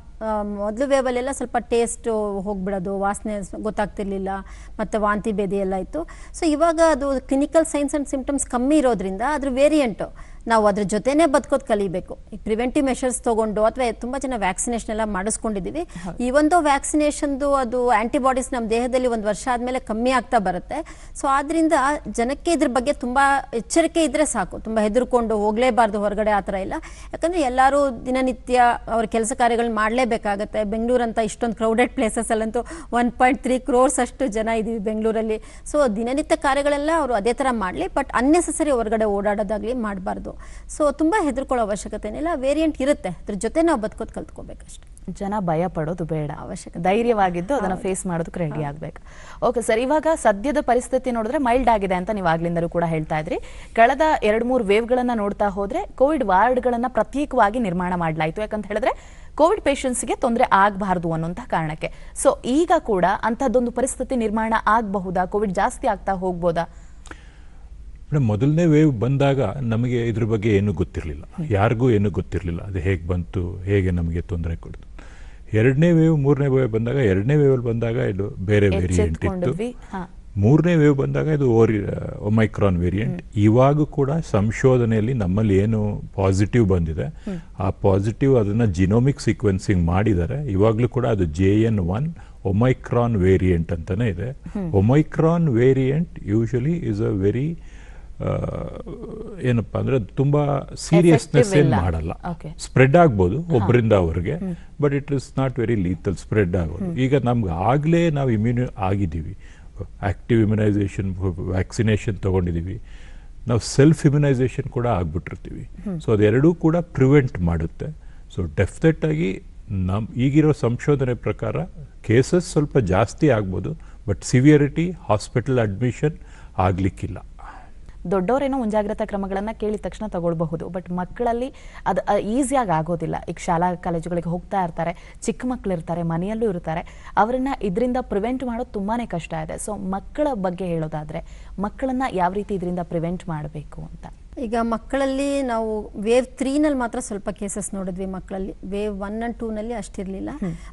ಮೊದಲು ವೇವಲ್ಲೆಲ್ಲ ಸ್ವಲ್ಪ ಟೇಸ್ಟ್ ಹೋಗ್ಬಿಡೋದು, ವಾಸನೆ ಗೊತ್ತಾಗ್ತಿರ್ಲಿಲ್ಲ, ಮತ್ತು ವಾಂತಿ ಭೇದಿ ಎಲ್ಲ ಇತ್ತು. ಸೊ ಇವಾಗ ಅದು ಕ್ಲಿನಿಕಲ್ ಸೈನ್ಸ್ ಆ್ಯಂಡ್ ಸಿಂಪ್ಟಮ್ಸ್ ಕಮ್ಮಿ ಇರೋದ್ರಿಂದ ಅದ್ರ ವೇರಿಯಂಟು ನಾವು ಅದ್ರ ಜೊತೆನೇ ಬದುಕೋದು ಕಲಿಬೇಕು. ಈ ಪ್ರಿವೆಂಟಿವ್ ಮೆಷರ್ಸ್ ತಗೊಂಡು ಅಥವಾ ತುಂಬಾ ಜನ ವ್ಯಾಕ್ಸಿನೇಷನ್ ಎಲ್ಲ ಮಾಡಿಸ್ಕೊಂಡಿದ್ದೀವಿ. ಈ ಒಂದು ವ್ಯಾಕ್ಸಿನೇಷನ್ದು ಅದು ಆಂಟಿಬಾಡೀಸ್ ನಮ್ಮ ದೇಹದಲ್ಲಿ ಒಂದು ವರ್ಷ ಆದಮೇಲೆ ಕಮ್ಮಿ ಆಗ್ತಾ ಬರುತ್ತೆ. ಸೊ ಆದ್ರಿಂದ ಜನಕ್ಕೆ ಇದ್ರ ಬಗ್ಗೆ ತುಂಬಾ ಎಚ್ಚರಿಕೆ ಇದ್ದರೆ ಸಾಕು. ತುಂಬಾ ಹೆದರ್ಕೊಂಡು ಹೋಗಲೇಬಾರ್ದು ಹೊರಗಡೆ ಆ ಥರ ಇಲ್ಲ. ಯಾಕಂದ್ರೆ ಎಲ್ಲರೂ ದಿನನಿತ್ಯ ಅವ್ರ ಕೆಲಸ ಕಾರ್ಯಗಳನ್ನ ಮಾಡಲೇಬೇಕಾಗತ್ತೆ. ಅಂತ ಇಷ್ಟೊಂದು ಕ್ರೌಡೆಡ್ ಪ್ಲೇಸಸಲ್ಲಂತೂ ಒನ್ ಪಾಯಿಂಟ್ ತ್ರೀ ಕ್ರೋರ್ಸ್ ಅಷ್ಟು ಜನ ಇದ್ದೀವಿ ಬೆಂಗಳೂರಲ್ಲಿ. ಸೊ ದಿನನಿತ್ಯ ಕಾರ್ಯಗಳೆಲ್ಲ ಅವರು ಅದೇ ಥರ ಮಾಡಲಿ ಬಟ್ ಅನ್ನೆಸೆಸರಿ ಹೊರಗಡೆ ಓಡಾಡೋದಾಗಲಿ ಮಾಡಬಾರ್ದು. ಸೊ ತುಂಬ ಹೆದರ್ಕೊಳ್ಳೋ ಅವಶ್ಯಕತೆ ಏನಿಲ್ಲ. ವೇರಿಯಂಟ್ ಇರುತ್ತೆ. ಅದ್ರ ಜೊತೆ ನಾವು ಬದುಕೋದು ಕಲ್ತ್ಕೋಬೇಕಷ್ಟೆ. ಜನ ಭಯ ಪಡೋದು ಬೇಡ. ಅವಶ್ಯಕ ಧೈರ್ಯವಾಗಿದ್ದು ಅದನ್ನ ಫೇಸ್ ಮಾಡೋದಕ್ಕೆ ರೆಡಿ ಆಗ್ಬೇಕು. ಓಕೆ ಸರ್ ಇವಾಗ ಸದ್ಯದ ಪರಿಸ್ಥಿತಿ ನೋಡಿದ್ರೆ ಮೈಲ್ಡ್ ಆಗಿದೆ ಅಂತ ನೀವು ಆಗ್ಲಿಂದಲೂ ಕೂಡ ಹೇಳ್ತಾ ಇದ್ರಿ. ಕಳೆದ ಎರಡು ಮೂರು ವೇವ್ಗಳನ್ನ ನೋಡ್ತಾ ಹೋದ್ರೆ ಕೋವಿಡ್ ವಾರ್ಡ್ಗಳನ್ನ ಪ್ರತ್ಯೇಕವಾಗಿ ನಿರ್ಮಾಣ ಮಾಡಲಾಯಿತು. ಯಾಕಂತ ಹೇಳಿದ್ರೆ ಕೋವಿಡ್ ಪೇಷಂಟ್ಸ್ಗೆ ತೊಂದರೆ ಆಗಬಾರ್ದು ಅನ್ನುವಂಥ ಕಾರಣಕ್ಕೆ. ಸೊ ಈಗ ಕೂಡ ಅಂಥದ್ದೊಂದು ಪರಿಸ್ಥಿತಿ ನಿರ್ಮಾಣ ಆಗಬಹುದಾ? ಕೋವಿಡ್ ಜಾಸ್ತಿ ಆಗ್ತಾ ಹೋಗ್ಬೋದಾ? ಮೇಡಮ್ ಮೊದಲನೇ ವೇವ್ ಬಂದಾಗ ನಮಗೆ ಇದ್ರ ಬಗ್ಗೆ ಏನೂ ಗೊತ್ತಿರಲಿಲ್ಲ. ಯಾರಿಗೂ ಏನೂ ಗೊತ್ತಿರಲಿಲ್ಲ. ಅದು ಹೇಗೆ ಬಂತು ಹೇಗೆ ನಮಗೆ ತೊಂದರೆ ಕೊಡ್ತು. ಎರಡನೇ ವೇವ್ ಮೂರನೇ ವೇವ್ ಬಂದಾಗ ಎರಡನೇ ವೇವಲ್ಲಿ ಬಂದಾಗ ಇದು ಬೇರೆ ವೇರಿಯಂಟ್ ಇತ್ತು. ಮೂರನೇ ವೇವ್ ಬಂದಾಗ ಇದು ಓರಿ ಒಮೈಕ್ರಾನ್ ವೇರಿಯಂಟ್ ಇವಾಗ ಕೂಡ ಸಂಶೋಧನೆಯಲ್ಲಿ ನಮ್ಮಲ್ಲಿ ಏನು ಪಾಸಿಟಿವ್ ಬಂದಿದೆ. ಆ ಪಾಸಿಟಿವ್ ಅದನ್ನ ಜಿನೋಮಿಕ್ ಸೀಕ್ವೆನ್ಸಿಂಗ್ ಮಾಡಿದ್ದಾರೆ. ಇವಾಗಲೂ ಕೂಡ ಅದು J N one omicron variant ಅಂತಲೇ ಇದೆ. Omicron variant usually is a very ಏನಪ್ಪಾ ಅಂದ್ರೆ ಅದು ತುಂಬಾ ಸೀರಿಯಸ್ನೆಸ್ ಏನ್. ಮಾಡಲ್ಲ. ಸ್ಪ್ರೆಡ್ ಆಗ್ಬೋದು ಒಬ್ಬರಿಂದ ಅವ್ರಿಗೆ but it is not very little spread ಆಗೋದು ಈಗ ನಮ್ಗೆ ಆಗ್ಲೇ ನಾವು ಇಮ್ಯೂನ್ ಆಗಿದ್ದೀವಿ. ಆಕ್ಟಿವ್ ಇಮ್ಯುನೈಸೇಷನ್ ವ್ಯಾಕ್ಸಿನೇಷನ್ ತಗೊಂಡಿದೀವಿ ನಾವು ಸೆಲ್ಫ್ ಇಮ್ಯುನೈಸೇಷನ್ ಕೂಡ ಆಗ್ಬಿಟ್ಟಿರ್ತೀವಿ. ಸೊ ಅದೆರಡೂ ಕೂಡ ಪ್ರಿವೆಂಟ್ ಮಾಡುತ್ತೆ. ಸೊ ಡೆಫಿನೆಟ್ ಆಗಿ ನಮ್ ಈಗಿರೋ ಸಂಶೋಧನೆ ಪ್ರಕಾರ ಕೇಸಸ್ ಸ್ವಲ್ಪ ಜಾಸ್ತಿ ಆಗ್ಬೋದು ಬಟ್ ಸಿವಿಯರಿಟಿ ಹಾಸ್ಪಿಟಲ್ ಅಡ್ಮಿಷನ್ ಆಗ್ಲಿಕ್ಕಿಲ್ಲ. ದೊಡ್ಡವರೇನೋ ಮುಂಜಾಗ್ರತಾ ಕ್ರಮಗಳನ್ನು ಕೇಳಿದ ತಕ್ಷಣ ತಗೊಳ್ಬಹುದು. ಬಟ್ ಮಕ್ಕಳಲ್ಲಿ ಅದು ಈಸಿಯಾಗಿ ಆಗೋದಿಲ್ಲ. ಈಗ ಶಾಲಾ ಕಾಲೇಜುಗಳಿಗೆ ಹೋಗ್ತಾ ಇರ್ತಾರೆ ಚಿಕ್ಕ ಮಕ್ಕಳು ಇರ್ತಾರೆ ಮನೆಯಲ್ಲೂ ಇರ್ತಾರೆ. ಅವರನ್ನ ಇದರಿಂದ ಪ್ರಿವೆಂಟ್ ಮಾಡೋದು ತುಂಬಾ ಕಷ್ಟ ಇದೆ. ಸೊ ಮಕ್ಕಳ ಬಗ್ಗೆ ಹೇಳೋದಾದ್ರೆ ಮಕ್ಕಳನ್ನ ಯಾವ ರೀತಿ ಇದರಿಂದ ಪ್ರಿವೆಂಟ್ ಮಾಡಬೇಕು ಅಂತ. ಈಗ ಮಕ್ಕಳಲ್ಲಿ ನಾವು ವೇವ್ ತ್ರೀನಲ್ಲಿ ಮಾತ್ರ ಸ್ವಲ್ಪ ಕೇಸಸ್ ನೋಡಿದ್ವಿ ಮಕ್ಕಳಲ್ಲಿ. ವೇವ್ ಒನ್ ಅಂಡ್ ಟೂನಲ್ಲಿ ಅಷ್ಟಿರಲಿಲ್ಲ.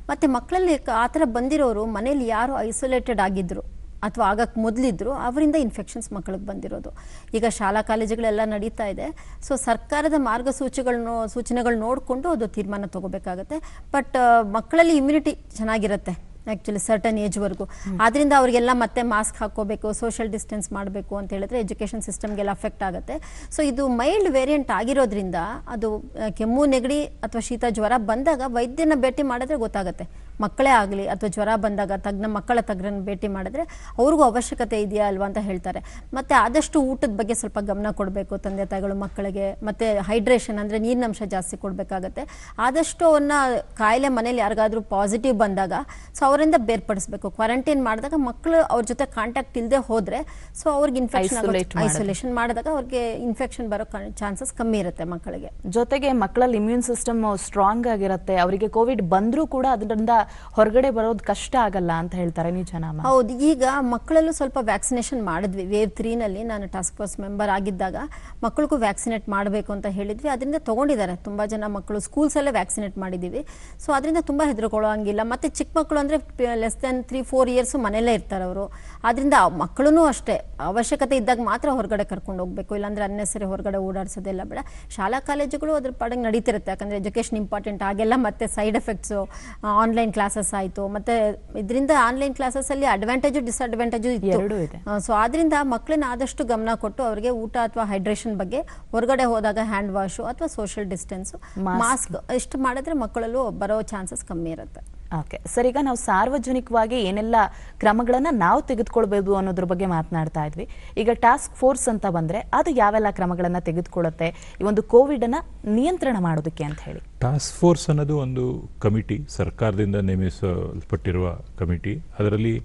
ಮತ್ತೆ ಮಕ್ಕಳಲ್ಲಿ ಆ ಥರ ಬಂದಿರೋರು ಮನೇಲಿ ಯಾರು ಐಸೋಲೇಟೆಡ್ ಆಗಿದ್ರು ಅಥವಾ ಆಗಕ್ಕೆ ಮೊದಲಿದ್ರು ಅವರಿಂದ ಇನ್ಫೆಕ್ಷನ್ಸ್ ಮಕ್ಕಳಿಗೆ ಬಂದಿರೋದು. ಈಗ ಶಾಲಾ ಕಾಲೇಜುಗಳೆಲ್ಲ ನಡೀತಾ ಇದೆ. ಸೊ ಸರ್ಕಾರದ ಮಾರ್ಗಸೂಚಿಗಳನ್ನ ಸೂಚನೆಗಳು ನೋಡಿಕೊಂಡು ಅದು ತೀರ್ಮಾನ ತಗೋಬೇಕಾಗತ್ತೆ. ಬಟ್ ಮಕ್ಕಳಲ್ಲಿ ಇಮ್ಯುನಿಟಿ ಚೆನ್ನಾಗಿರುತ್ತೆ ಆ್ಯಕ್ಚುಲಿ ಸರ್ಟನ್ ಏಜ್ವರೆಗೂ ಆದ್ದರಿಂದ ಅವರಿಗೆಲ್ಲ ಮತ್ತೆ ಮಾಸ್ಕ್ ಹಾಕೋಬೇಕು ಸೋಷಿಯಲ್ ಡಿಸ್ಟೆನ್ಸ್ ಮಾಡಬೇಕು ಅಂತ ಹೇಳಿದ್ರೆ ಎಜುಕೇಷನ್ ಸಿಸ್ಟಮ್ಗೆಲ್ಲ ಅಫೆಕ್ಟ್ ಆಗುತ್ತೆ. ಸೊ ಇದು ಮೈಲ್ಡ್ ವೇರಿಯಂಟ್ ಆಗಿರೋದ್ರಿಂದ ಅದು ಕೆಮ್ಮು ನೆಗಡಿ ಅಥವಾ ಶೀತ ಜ್ವರ ಬಂದಾಗ ವೈದ್ಯನ ಭೇಟಿ ಮಾಡಿದ್ರೆ ಗೊತ್ತಾಗುತ್ತೆ. ಮಕ್ಕಳೇ ಆಗಲಿ ಅಥವಾ ಜ್ವರ ಬಂದಾಗ ತಜ್ಞ ಮಕ್ಕಳ ತಜ್ಞರನ್ನ ಭೇಟಿ ಮಾಡಿದ್ರೆ ಅವ್ರಿಗೂ ಅವಶ್ಯಕತೆ ಇದೆಯಾ ಅಲ್ವಾ ಅಂತ ಹೇಳ್ತಾರೆ. ಮತ್ತೆ ಆದಷ್ಟು ಊಟದ ಬಗ್ಗೆ ಸ್ವಲ್ಪ ಗಮನ ಕೊಡಬೇಕು ತಂದೆ ತಾಯಿಗಳು ಮಕ್ಕಳಿಗೆ. ಮತ್ತೆ ಹೈಡ್ರೇಷನ್ ಅಂದ್ರೆ ನೀರಿನಂಶ ಜಾಸ್ತಿ ಕೊಡಬೇಕಾಗತ್ತೆ. ಆದಷ್ಟು ಅವನ್ನ ಕಾಯಿಲೆ ಮನೇಲಿ ಯಾರಿಗಾದರೂ ಪಾಸಿಟಿವ್ ಬಂದಾಗ ಸೊ ಅವರಿಂದ ಬೇರ್ಪಡಿಸ್ಬೇಕು. ಕ್ವಾರಂಟೈನ್ ಮಾಡಿದಾಗ ಮಕ್ಕಳು ಅವ್ರ ಜೊತೆ ಕಾಂಟ್ಯಾಕ್ಟ್ ಇಲ್ಲದೆ ಹೋದ್ರೆ ಸೊ ಅವ್ರಿಗೆ ಇನ್ಫೆಕ್ಷನ್ ಐಸೋಲೇಷನ್ ಮಾಡಿದಾಗ ಅವ್ರಿಗೆ ಇನ್ಫೆಕ್ಷನ್ ಬರೋ ಚಾನ್ಸಸ್ ಕಮ್ಮಿ ಇರುತ್ತೆ ಮಕ್ಕಳಿಗೆ. ಜೊತೆಗೆ ಮಕ್ಕಳಲ್ಲಿ ಇಮ್ಯೂನ್ ಸಿಸ್ಟಮ್ ಸ್ಟ್ರಾಂಗ್ ಆಗಿರುತ್ತೆ. ಅವರಿಗೆ ಕೋವಿಡ್ ಬಂದರೂ ಕೂಡ ಅದರಿಂದ ಹೊರಗಡೆ ಬರೋದು ಕಷ್ಟ ಆಗಲ್ಲ ಅಂತ ಹೇಳ್ತಾರೆ ನಿಜನಾ ಮ್ಯಾಮ್? ಹೌದು, ಈಗ ಮಕ್ಕಳಲ್ಲೂ ಸ್ವಲ್ಪ ವ್ಯಾಕ್ಸಿನೇಷನ್ ಮಾಡಿದ್ವಿ. ವೇವ್ ತ್ರೀನಲ್ಲಿ ನಾನು ಟಾಸ್ಕ್ ಫೋರ್ಸ್ ಮೆಂಬರ್ ಆಗಿದ್ದಾಗ ಮಕ್ಕಳಿಗೂ ವ್ಯಾಕ್ಸಿನೇಟ್ ಮಾಡಬೇಕು ಅಂತ ಹೇಳಿದ್ವಿ. ಅದರಿಂದ ತಗೊಂಡಿದ್ದಾರೆ. ತುಂಬಾ ಜನ ಮಕ್ಕಳು ಸ್ಕೂಲ್ಸ್ ಅಲ್ಲೇ ವ್ಯಾಕ್ಸಿನೇಟ್ ಮಾಡಿದ್ದೀವಿ. ಸೊ ಅದರಿಂದ ತುಂಬಾ ಹೆದರ್ಕೊಳ್ಳೋ ಹಂಗಿಲ್ಲ ಮತ್ತೆ ಚಿಕ್ಕ ಮಕ್ಕಳು ಅಂದ್ರೆ less than three four years ಮನೆಯಲ್ಲೇ ಇರ್ತಾರೆ ಅವರು. ಆದ್ರಿಂದ ಮಕ್ಕಳು ಅಷ್ಟೇ ಅವಶ್ಯಕತೆ ಇದ್ದಾಗ ಮಾತ್ರ ಹೊರಗಡೆ ಕರ್ಕೊಂಡು ಹೋಗ್ಬೇಕು. ಇಲ್ಲಾಂದ್ರೆ ಅನ್ನೆಸರಿ ಹೊರಗಡೆ ಓಡಾಡಿಸೋದೆಲ್ಲ ಬೇಡ. ಶಾಲಾ ಕಾಲೇಜುಗಳು ಅದ್ರ ಪಾಡಿಗೆ ನಡೀತಿರುತ್ತೆ. ಯಾಕಂದ್ರೆ ಎಜುಕೇಶನ್ ಇಂಪಾರ್ಟೆಂಟ್ ಆಗೆಲ್ಲ ಮತ್ತೆ ಸೈಡ್ ಎಫೆಕ್ಟ್ಸು ಆನ್ಲೈನ್ ಕ್ಲಾಸಸ್ ಆಯಿತು ಮತ್ತೆ ಇದರಿಂದ ಆನ್ಲೈನ್ ಕ್ಲಾಸಸ್ಸಲ್ಲಿ ಅಡ್ವಾಂಟೇಜು ಡಿಸ್ಅಡ್ವಾಂಟೇಜು. ಇತ್ತು. ಸೊ ಆದ್ರಿಂದ ಮಕ್ಕಳನ್ನ ಆದಷ್ಟು ಗಮನ ಕೊಟ್ಟು ಅವರಿಗೆ ಊಟ ಅಥವಾ ಹೈಡ್ರೇಷನ್ ಬಗ್ಗೆ ಹೊರಗಡೆ ಹೋದಾಗ ಹ್ಯಾಂಡ್ ವಾಶು ಅಥವಾ ಸೋಷಿಯಲ್ ಡಿಸ್ಟೆನ್ಸ್ ಮಾಸ್ಕ್ ಇಷ್ಟು ಮಾಡಿದ್ರೆ ಮಕ್ಕಳಲ್ಲೂ ಬರೋ ಚಾನ್ಸಸ್ ಕಮ್ಮಿ ಇರುತ್ತೆ. ಓಕೆ. ಸರ್, ಈಗ ನಾವು ಸಾರ್ವಜನಿಕವಾಗಿ ಏನೆಲ್ಲ ಕ್ರಮಗಳನ್ನು ನಾವು ತೆಗೆದುಕೊಳ್ಬೇಕು ಅನ್ನೋದ್ರ ಬಗ್ಗೆ ಮಾತನಾಡ್ತಾ ಇದ್ವಿ. ಈಗ ಟಾಸ್ಕ್ ಫೋರ್ಸ್ ಅಂತ ಬಂದ್ರೆ ಅದು ಯಾವೆಲ್ಲ ಕ್ರಮಗಳನ್ನು ತೆಗೆದುಕೊಳ್ಳುತ್ತೆ? ಈ ಒಂದು ಕೋವಿಡ್ ಅನ್ನ ನಿಯಂತ್ರಣ ಮಾಡೋದಕ್ಕೆ ಅಂತ ಹೇಳಿ. ಟಾಸ್ಕ್ ಫೋರ್ಸ್ ಅನ್ನೋದು ಒಂದು ಕಮಿಟಿ, ಸರ್ಕಾರದಿಂದ ನೇಮಿಸಲ್ಪಟ್ಟಿರುವ ಕಮಿಟಿ. ಅದರಲ್ಲಿ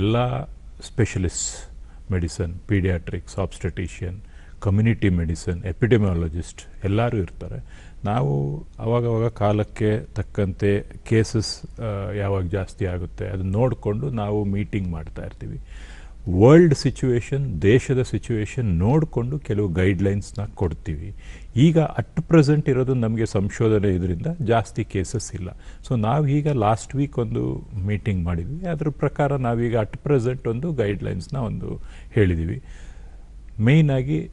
ಎಲ್ಲ specialist medicine, paediatrics obstetrician community medicine, epidemiologist ಎಲ್ಲರೂ ಇರ್ತಾರೆ. ನಾವು ಅವಾಗವಾಗ ಕಾಲಕ್ಕೆ ತಕ್ಕಂತೆ ಕೇಸಸ್ ಯಾವಾಗ ಜಾಸ್ತಿ ಆಗುತ್ತೆ ಅದನ್ನ ನೋಡಿಕೊಂಡು ನಾವು ಮೀಟಿಂಗ್ ಮಾಡ್ತಾ ಇರ್ತೀವಿ. ವರ್ಲ್ಡ್ ಸಿಚುವೇಶನ್ ದೇಶದ ಸಿಚುವೇಶನ್ ನೋಡಿಕೊಂಡು ಕೆಲವು ಗೈಡ್ಲೈನ್ಸ್ನ ಕೊಡ್ತೀವಿ. ಈಗ ಅಟ್ ಪ್ರೆಸೆಂಟ್ ಇರೋದು ನಮಗೆ ಸಂಶೋಧನೆ ಇದರಿಂದ ಜಾಸ್ತಿ ಕೇಸಸ್ ಇಲ್ಲ. ಸೊ ಈಗ ಲಾಸ್ಟ್ ವೀಕ್ ಒಂದು ಮೀಟಿಂಗ್ ಮಾಡಿದ್ವಿ. ಅದ್ರ ಪ್ರಕಾರ ನಾವೀಗ ಅಟ್ ಪ್ರೆಸೆಂಟ್ ಒಂದು ಗೈಡ್ಲೈನ್ಸ್ನ ಒಂದು ಹೇಳಿದ್ದೀವಿ ಮೇಯ್ನಾಗಿ